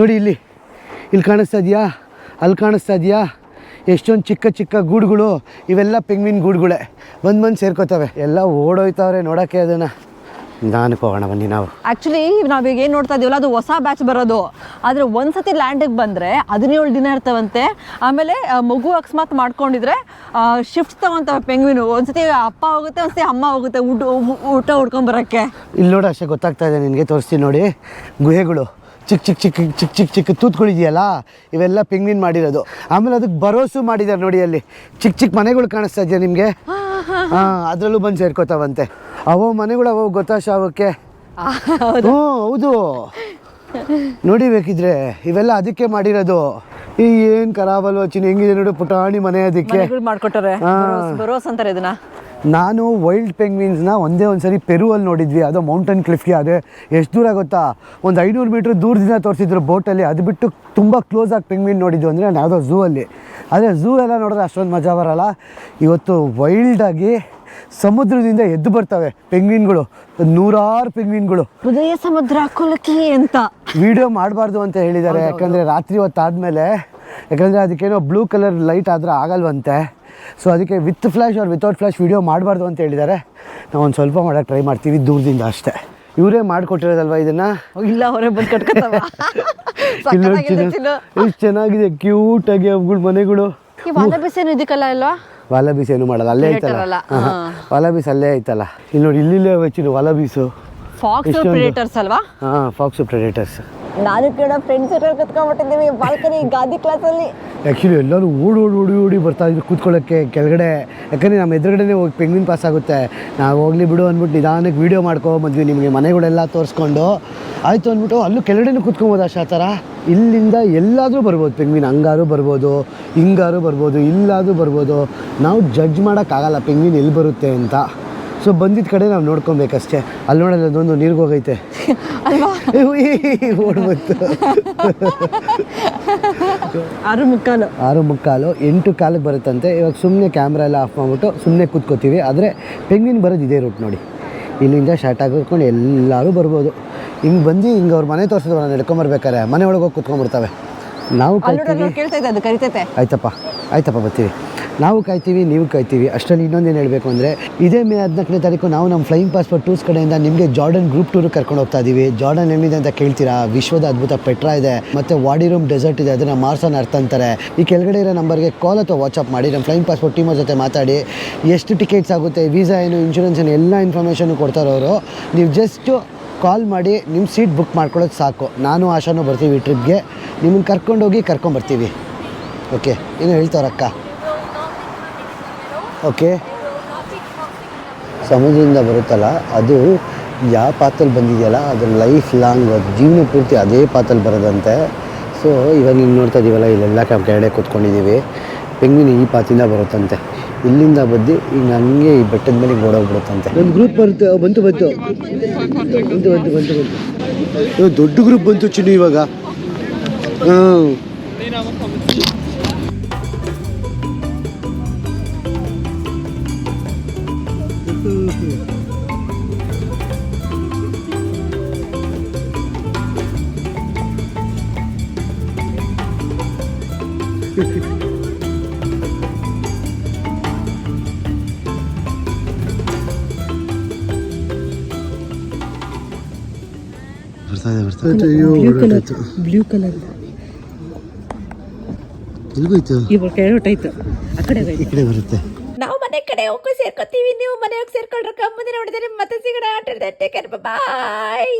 ನೋಡಿ ಇಲ್ಲಿ. ಇಲ್ಲಿ ಕಾಣಿಸ್ತಾ ಇದೆಯಾ? ಅಲ್ಲಿ ಕಾಣಿಸ್ತಾ ಇದೆಯಾ? ಎಷ್ಟೊಂದು ಚಿಕ್ಕ ಚಿಕ್ಕ ಗೂಡುಗಳು ಇವೆಲ್ಲ ಪೆಂಗ್ವಿನ್ ಗೂಡುಗಳೇ. ಬಂದು ಬಂದು ಸೇರ್ಕೋತವೆ. ಎಲ್ಲ ಓಡೋಯ್ತಾವ್ರೆ ನೋಡೋಕ್ಕೆ ಅದನ್ನು. ನಾನು ಹೋಗೋಣ ಬನ್ನಿ ನಾವು. ಆಕ್ಚುಲಿ ನಾವೀಗ ಏನು ನೋಡ್ತಾ ಇದೀವಲ್ಲ ಅದು ಹೊಸ ಬ್ಯಾಚ್ ಬರೋದು. ಆದರೆ ಒಂದ್ಸತಿ ಲ್ಯಾಂಡಿಗೆ ಬಂದರೆ ಹದಿನೇಳು ದಿನ ಇರ್ತವಂತೆ. ಆಮೇಲೆ ಮಗು ಅಕಸ್ಮಾತ್ ಮಾಡ್ಕೊಂಡಿದ್ರೆ ಶಿಫ್ಟ್ ತಗೊಂತವೆ ಪೆಂಗ್ವಿನು. ಒಂದ್ಸತಿ ಅಪ್ಪ ಹೋಗುತ್ತೆ ಒಂದ್ಸತಿ ಅಮ್ಮ ಹೋಗುತ್ತೆ ಊಟ ಊಟ ಹುಡ್ಕೊಂಡ್ ಬರೋಕ್ಕೆ. ಇಲ್ಲಿ ನೋಡು ಅಷ್ಟೇ ಗೊತ್ತಾಗ್ತಾ ಇದೆ ನಿನಗೆ ತೋರಿಸ್ತೀನಿ ನೋಡಿ. ಗುಹೆಗಳು. ಚಿಕ್ಕ ಚಿಕ್ಕ ಚಿಕ್ಕ ಚಿಕ್ಕ ಚಿಕ್ಕ ಚಿಕ್ಕ ತೂತ್ಗಳಿದೆಯಲ್ಲ ಇವೆಲ್ಲ ಪೆಂಗ್ವಿನ್ ಮಾಡಿರೋದು. ಆಮೇಲೆ ಅದಕ್ಕೆ ಭರೋಸು ಮಾಡಿದ್ದಾರೆ ನೋಡಿ ಅಲ್ಲಿ. ಚಿಕ್ಕ ಚಿಕ್ಕ ಮನೆಗಳು ಕಾಣಿಸ್ತಾ ಇದೆಯಾ ನಿಮಗೆ? ಹಾಂ ಅದರಲ್ಲೂ ಬಂದು ಸೇರ್ಕೋತಾವಂತೆ. ಅವೋ ಮನೆಗಳು ಅವೋ ಗೊತ್ತಾ ಶಾವಕ್ಕೆ? ಹ್ಞೂ ಹೌದು. ನೋಡಿ ಬೇಕಿದ್ರೆ ಇವೆಲ್ಲ ಅದಕ್ಕೆ ಮಾಡಿರೋದು. ಈ ಏನು ಚಿನ್ನ ಹೆಂಗಿದೆ ನೋಡು ಪುಟಾಣಿ ಮನೆ ಅದಕ್ಕೆ. ಮಾಡ್ಕೊಟ್ಟಾರೆ. ಬರೋಸ್ ಅಂತಾರೆ ಇದನ್ನ. ನಾನು ವೈಲ್ಡ್ ಪೆಂಗ್ವಿನ್ಸ್ನ ಒಂದೇ ಒಂದು ಸರಿ ಪೆರುವಲ್ಲಿ ನೋಡಿದ್ವಿ. ಅದು ಮೌಂಟನ್ ಕ್ಲಿಫ್ಗೆ ಅದೇ ಎಷ್ಟು ದೂರ ಗೊತ್ತಾ? ಒಂದು ಐನೂರು ಮೀಟ್ರ್ ದೂರದಿಂದ ತೋರಿಸಿದ್ರು ಬೋಟಲ್ಲಿ ಅದು ಬಿಟ್ಟು ತುಂಬ ಕ್ಲೋಸ್ ಆಗಿ ಪೆಂಗ್ವಿನ್ ನೋಡಿದ್ವಿ ಅಂದರೆ ನಾನು ಯಾವುದೋ ಝೂ ಅಲ್ಲಿ. ಆದರೆ ಝೂ ಎಲ್ಲ ನೋಡಿದ್ರೆ ಅಷ್ಟೊಂದು ಮಜಾ ಬರಲ್ಲ. ಇವತ್ತು ವೈಲ್ಡಾಗಿ ಸಮುದ್ರದಿಂದ ಎದ್ದು ಬರ್ತವೆ ಪೆಂಗ್ವಿನ್ಗಳು ನೂರಾರು ಪೆಂಗ್ವಿನ್ಗಳು ಹೃದಯ ಸಮುದ್ರ ಕೊಲಕಿ ಅಂತ. ವಿಡಿಯೋ ಮಾಡಬಾರ್ದು ಅಂತ ಹೇಳಿದ್ದಾರೆ. ಯಾಕಂದರೆ ರಾತ್ರಿ ಹೊತ್ತಾದಮೇಲೆ ಯಾಕಂದರೆ ಅದಕ್ಕೇನೋ ಬ್ಲೂ ಕಲರ್ ಲೈಟ್ ಆದರೆ ಆಗಲ್ವಂತೆ. ಸೊ ಅದಕ್ಕೆ ವಿತ್ ಫ್ಲ್ಯಾಶ್ ಅವ್ರು ವಿತೌಟ್ ಫ್ಲ್ಯಾಶ್ ವೀಡಿಯೋ ಮಾಡಬಾರ್ದು ಅಂತ ಹೇಳಿದ್ದಾರೆ. ನಾವು ಒಂದು ಸ್ವಲ್ಪ ಮಾಡೋಕ್ಕೆ ಟ್ರೈ ಮಾಡ್ತೀವಿ ದೂರದಿಂದ ಅಷ್ಟೇ. ಇವರೇ ಮಾಡಿಕೊಟ್ಟಿರೋದಲ್ವ ಇದನ್ನು? ಇಲ್ಲ ಅವರೇ ಬಂದು ಕಟ್ಕೊತಾವ. ಎಷ್ಟು ಚೆನ್ನಾಗಿದೆ ಕ್ಯೂಟಾಗಿ ಅವುಗಳ ಮನೆಗಳು. ಈ ವಾಲ ಬಿಸಿನು ಇದಕ್ಕಲ್ಲ ಅಲ್ವಾ ವಾಲಬೀಸ್ ಏನು ಮಾಡಲ್ಲ ಅಲ್ಲೇ ಐತಲ್ಲ. ವಾಲಬೀಸ್ ಅಲ್ಲೇ ಐತಲ್ಲ. ಇಲ್ಲಿ ನೋಡಿ ಇಲ್ಲಿಲ್ಲೇ ಹೆಚ್ಚಿನ ವಾಲಬೀಸು. ಫಾಕ್ಸ್ ಪ್ರೆಡೇಟರ್ಸ್ ಅಲ್ವಾ? ಹಾ ಫಾಕ್ಸ್ ಪ್ರೆಡೇಟರ್ಸ್ ನಾನು ಕೂಡ ಫ್ರೆಂಡ್ಸ್ ಕುತ್ಕೊಂಡ್ಬಿಟ್ಟಿದ್ದೀವಿ ಬಾಲ್ಕನಿ ಗಾದಿ ಕ್ಲಾಸಲ್ಲಿ ಆ್ಯಕ್ಚುಲಿ ಎಲ್ಲರೂ ಓಡಿ ಓಡಿ ಓಡಿ ಓಡಿ ಬರ್ತಾ ಇದ್ರು ಕೂತ್ಕೊಳ್ಳೋಕ್ಕೆ ಕೆಳಗಡೆ. ಯಾಕಂದರೆ ನಮ್ಮ ಎದುರುಗಡೆನೇ ಹೋಗಿ ಪೆಂಗ್ವಿನ್ ಪಾಸ್ ಆಗುತ್ತೆ. ನಾವು ಹೋಗ್ಲಿ ಬಿಡು ಅಂದ್ಬಿಟ್ಟು ನಿಧಾನಕ್ಕೆ ವೀಡಿಯೋ ಮಾಡ್ಕೊಂಬಂದ್ವಿ ನಿಮಗೆ ಮನೆಗಳೆಲ್ಲ ತೋರಿಸ್ಕೊಂಡು. ಆಯಿತು ಅಂದ್ಬಿಟ್ಟು ಅಲ್ಲೂ ಕೆಳಗಡೆನೂ ಕೂತ್ಕೊಬೋದು ಅಷ್ಟು ಆ ಥರ? ಇಲ್ಲಿಂದ ಎಲ್ಲಾದರೂ ಬರ್ಬೋದು ಪೆಂಗ್ವಿನ್ ಹಂಗಾರು ಬರ್ಬೋದು ಹಿಂಗಾರು ಬರ್ಬೋದು ಇಲ್ಲಾದರೂ ಬರ್ಬೋದು. ನಾವು ಜಡ್ಜ್ ಮಾಡೋಕ್ಕಾಗಲ್ಲ ಪೆಂಗ್ವಿನ್ ಎಲ್ಲಿ ಬರುತ್ತೆ ಅಂತ. ಸೊ ಬಂದಿದ್ದ ಕಡೆ ನಾವು ನೋಡ್ಕೊಬೇಕಷ್ಟೇ. ಅಲ್ಲಿ ನೋಡಲ್ಲ ಅದೊಂದು ನೀರಿಗೆ ಹೋಗೈತೆ. ಓಡ್ಬತ್ತು ಆರು ಮುಕ್ಕಾಲು ಆರು ಮುಕ್ಕಾಲು ಎಂಟು ಕಾಲಕ್ಕೆ ಬರುತ್ತಂತೆ. ಇವಾಗ ಸುಮ್ಮನೆ ಕ್ಯಾಮ್ರಾ ಎಲ್ಲ ಆಫ್ ಮಾಡಿಬಿಟ್ಟು ಸುಮ್ಮನೆ ಕೂತ್ಕೋತೀವಿ. ಆದರೆ ಪೆಂಗ್ವಿನ್ ಬರೋದು ಇದೇ ರೂಟ್ ನೋಡಿ. ಇಲ್ಲಿಂದ ಶಾರ್ಟ್ ಹಾಕಿಕೊಂಡು ಎಲ್ಲರೂ ಬರ್ಬೋದು. ಹಿಂಗೆ ಬಂದು ಹಿಂಗೆ ಅವ್ರ ಮನೆ ತೋರಿಸಿದ್ರು ನಾನು ನಡ್ಕೊಂಬರ್ಬೇಕಾರೆ ಮನೆ ಒಳಗೆ ಹೋಗಿ ಕೂತ್ಕೊಂಡ್ಬಿಡ್ತವೆ. ನಾವು ಆಯ್ತಪ್ಪ. ಆಯ್ತಪ್ಪ ಬರ್ತೀವಿ. ನಾವು ಕಾಯ್ತೀವಿ, ನೀವು ಕಾಯ್ತೀವಿ. ಅಷ್ಟರಲ್ಲಿ ಇನ್ನೊಂದೇನು ಹೇಳಬೇಕು ಅಂದರೆ, ಇದೇ ಮೇ ಹದಿನಾಲ್ಕನೇ ತಾರೀಕು ನಾವು ನಮ್ಮ ಫ್ಲೈಯಿಂಗ್ ಪಾಸ್ಪೋರ್ಟ್ ಟೂರ್ಸ್ ಕಡೆಯಿಂದ ನಿಮಗೆ ಜಾರ್ಡನ್ ಗ್ರೂಪ್ ಟೂರ್ ಕರ್ಕೊಂಡು ಹೋಗ್ತಾ ಇದ್ದೀವಿ ಜಾರ್ಡನ್ ಎಲ್ಲಿದೆ ಅಂತ ಕೇಳ್ತೀರಾ? ವಿಶ್ವದ ಅದ್ಭುತ ಪೆಟ್ರಾ ಇದೆ. ಮತ್ತು ವಾಡಿರೂಮ್ ಡೆಸರ್ಟ್ ಇದೆ. ಅದನ್ನು ಮಾರ್ಸನ್ ಅರ್ಥ ಅಂತಾರೆ. ಈ ಕೆಳಗಡೆ ಇರೋ ನಂಬರ್ಗೆ ಕಾಲ್ ಅಥವಾ ವಾಟ್ಸಪ್ ಮಾಡಿ. ನಮ್ಮ ಫ್ಲೈಯಿಂಗ್ ಪಾಸ್ಪೋರ್ಟ್ ಟೀಮರ್ ಜೊತೆ ಮಾತಾಡಿ. ಎಷ್ಟು ಟಿಕೆಟ್ಸ್ ಆಗುತ್ತೆ ವೀಸಾ ಏನು ಇನ್ಶೂರೆನ್ಸ್ ಏನು, ಎಲ್ಲ ಇನ್ಫಾರ್ಮೇಷನು ಕೊಡ್ತಾರೆ ಅವರು. ನೀವು ಜಸ್ಟು ಕಾಲ್ ಮಾಡಿ ನಿಮ್ಮ ಸೀಟ್ ಬುಕ್ ಮಾಡ್ಕೊಳ್ಳೋದು ಸಾಕು. ನಾನು ಆಶಾನೂ ಬರ್ತೀವಿ ಟ್ರಿಪ್ಗೆ ನಿಮ್ಮನ್ನು ಕರ್ಕೊಂಡೋಗಿ ಕರ್ಕೊಂಬರ್ತೀವಿ ಓಕೆ ಏನು ಹೇಳ್ತಾವ್ರಕ್ಕ ಓಕೆ. ಸಮುದ್ರದಿಂದ ಬರುತ್ತಲ್ಲ ಅದು ಯಾವ ಪಾತ್ರಲ್ಲಿ ಬಂದಿದೆಯಲ್ಲ ಅದ್ರ ಲೈಫ್ ಲಾಂಗ್ ಜೀವನ ಪೂರ್ತಿ ಅದೇ ಪಾತ್ರಲ್ಲಿ ಬರೋದಂತೆ. ಸೊ ಇವಾಗ ನೀವು ನೋಡ್ತಾ ಇದ್ದೀವಲ್ಲ ಇಲ್ಲೆಲ್ಲ ಕೆಳಗಡೆ ಕೂತ್ಕೊಂಡಿದ್ದೀವಿ. ಪೆಂಗ್ವಿನ್ ಈ ಪಾತಿಂದ ಬರುತ್ತಂತೆ. ಇಲ್ಲಿಂದ ಬದ್ದು ಈಗ ನನಗೆ ಈ ಬೆಟ್ಟದ ಮೇಲೆ ಓಡೋಗ್ಬಿಡುತ್ತಂತೆ ಒಂದು ಗ್ರೂಪ್ ಬರುತ್ತೆ ಬಂತು ಬಂತು ಬಂತು. ಬಂತು ಬಂತು ಬಂತು ದೊಡ್ಡ ಗ್ರೂಪ್ ಬಂತು ಚಿನ್ನು ಇವಾಗ. ಹಾಂ ಬ್ಲೂ ಕಲರ್ ಎಲ್ಗೋಯ್ತು? ಇವಾಗ ಕೆಳಗೊಟ್ಟಾಯ್ತು ಆ ಕಡೆ ಈ ಕಡೆ ಬರುತ್ತೆ. ಮನೆ ಕಡೆ ಹೋಗಿ ಸೇರ್ಕೋತೀವಿ ನೀವು ಮನೆ ಹೋಗಿ ಸೇರ್ಕೊಳ್ರಕ್ಕ. ಮುಂದೆ ನೋಡಿದ್ರೆ ಮತ್ತೆ ಸಿಗೋಣ ಟೇಕ್ ಬಾಯ್.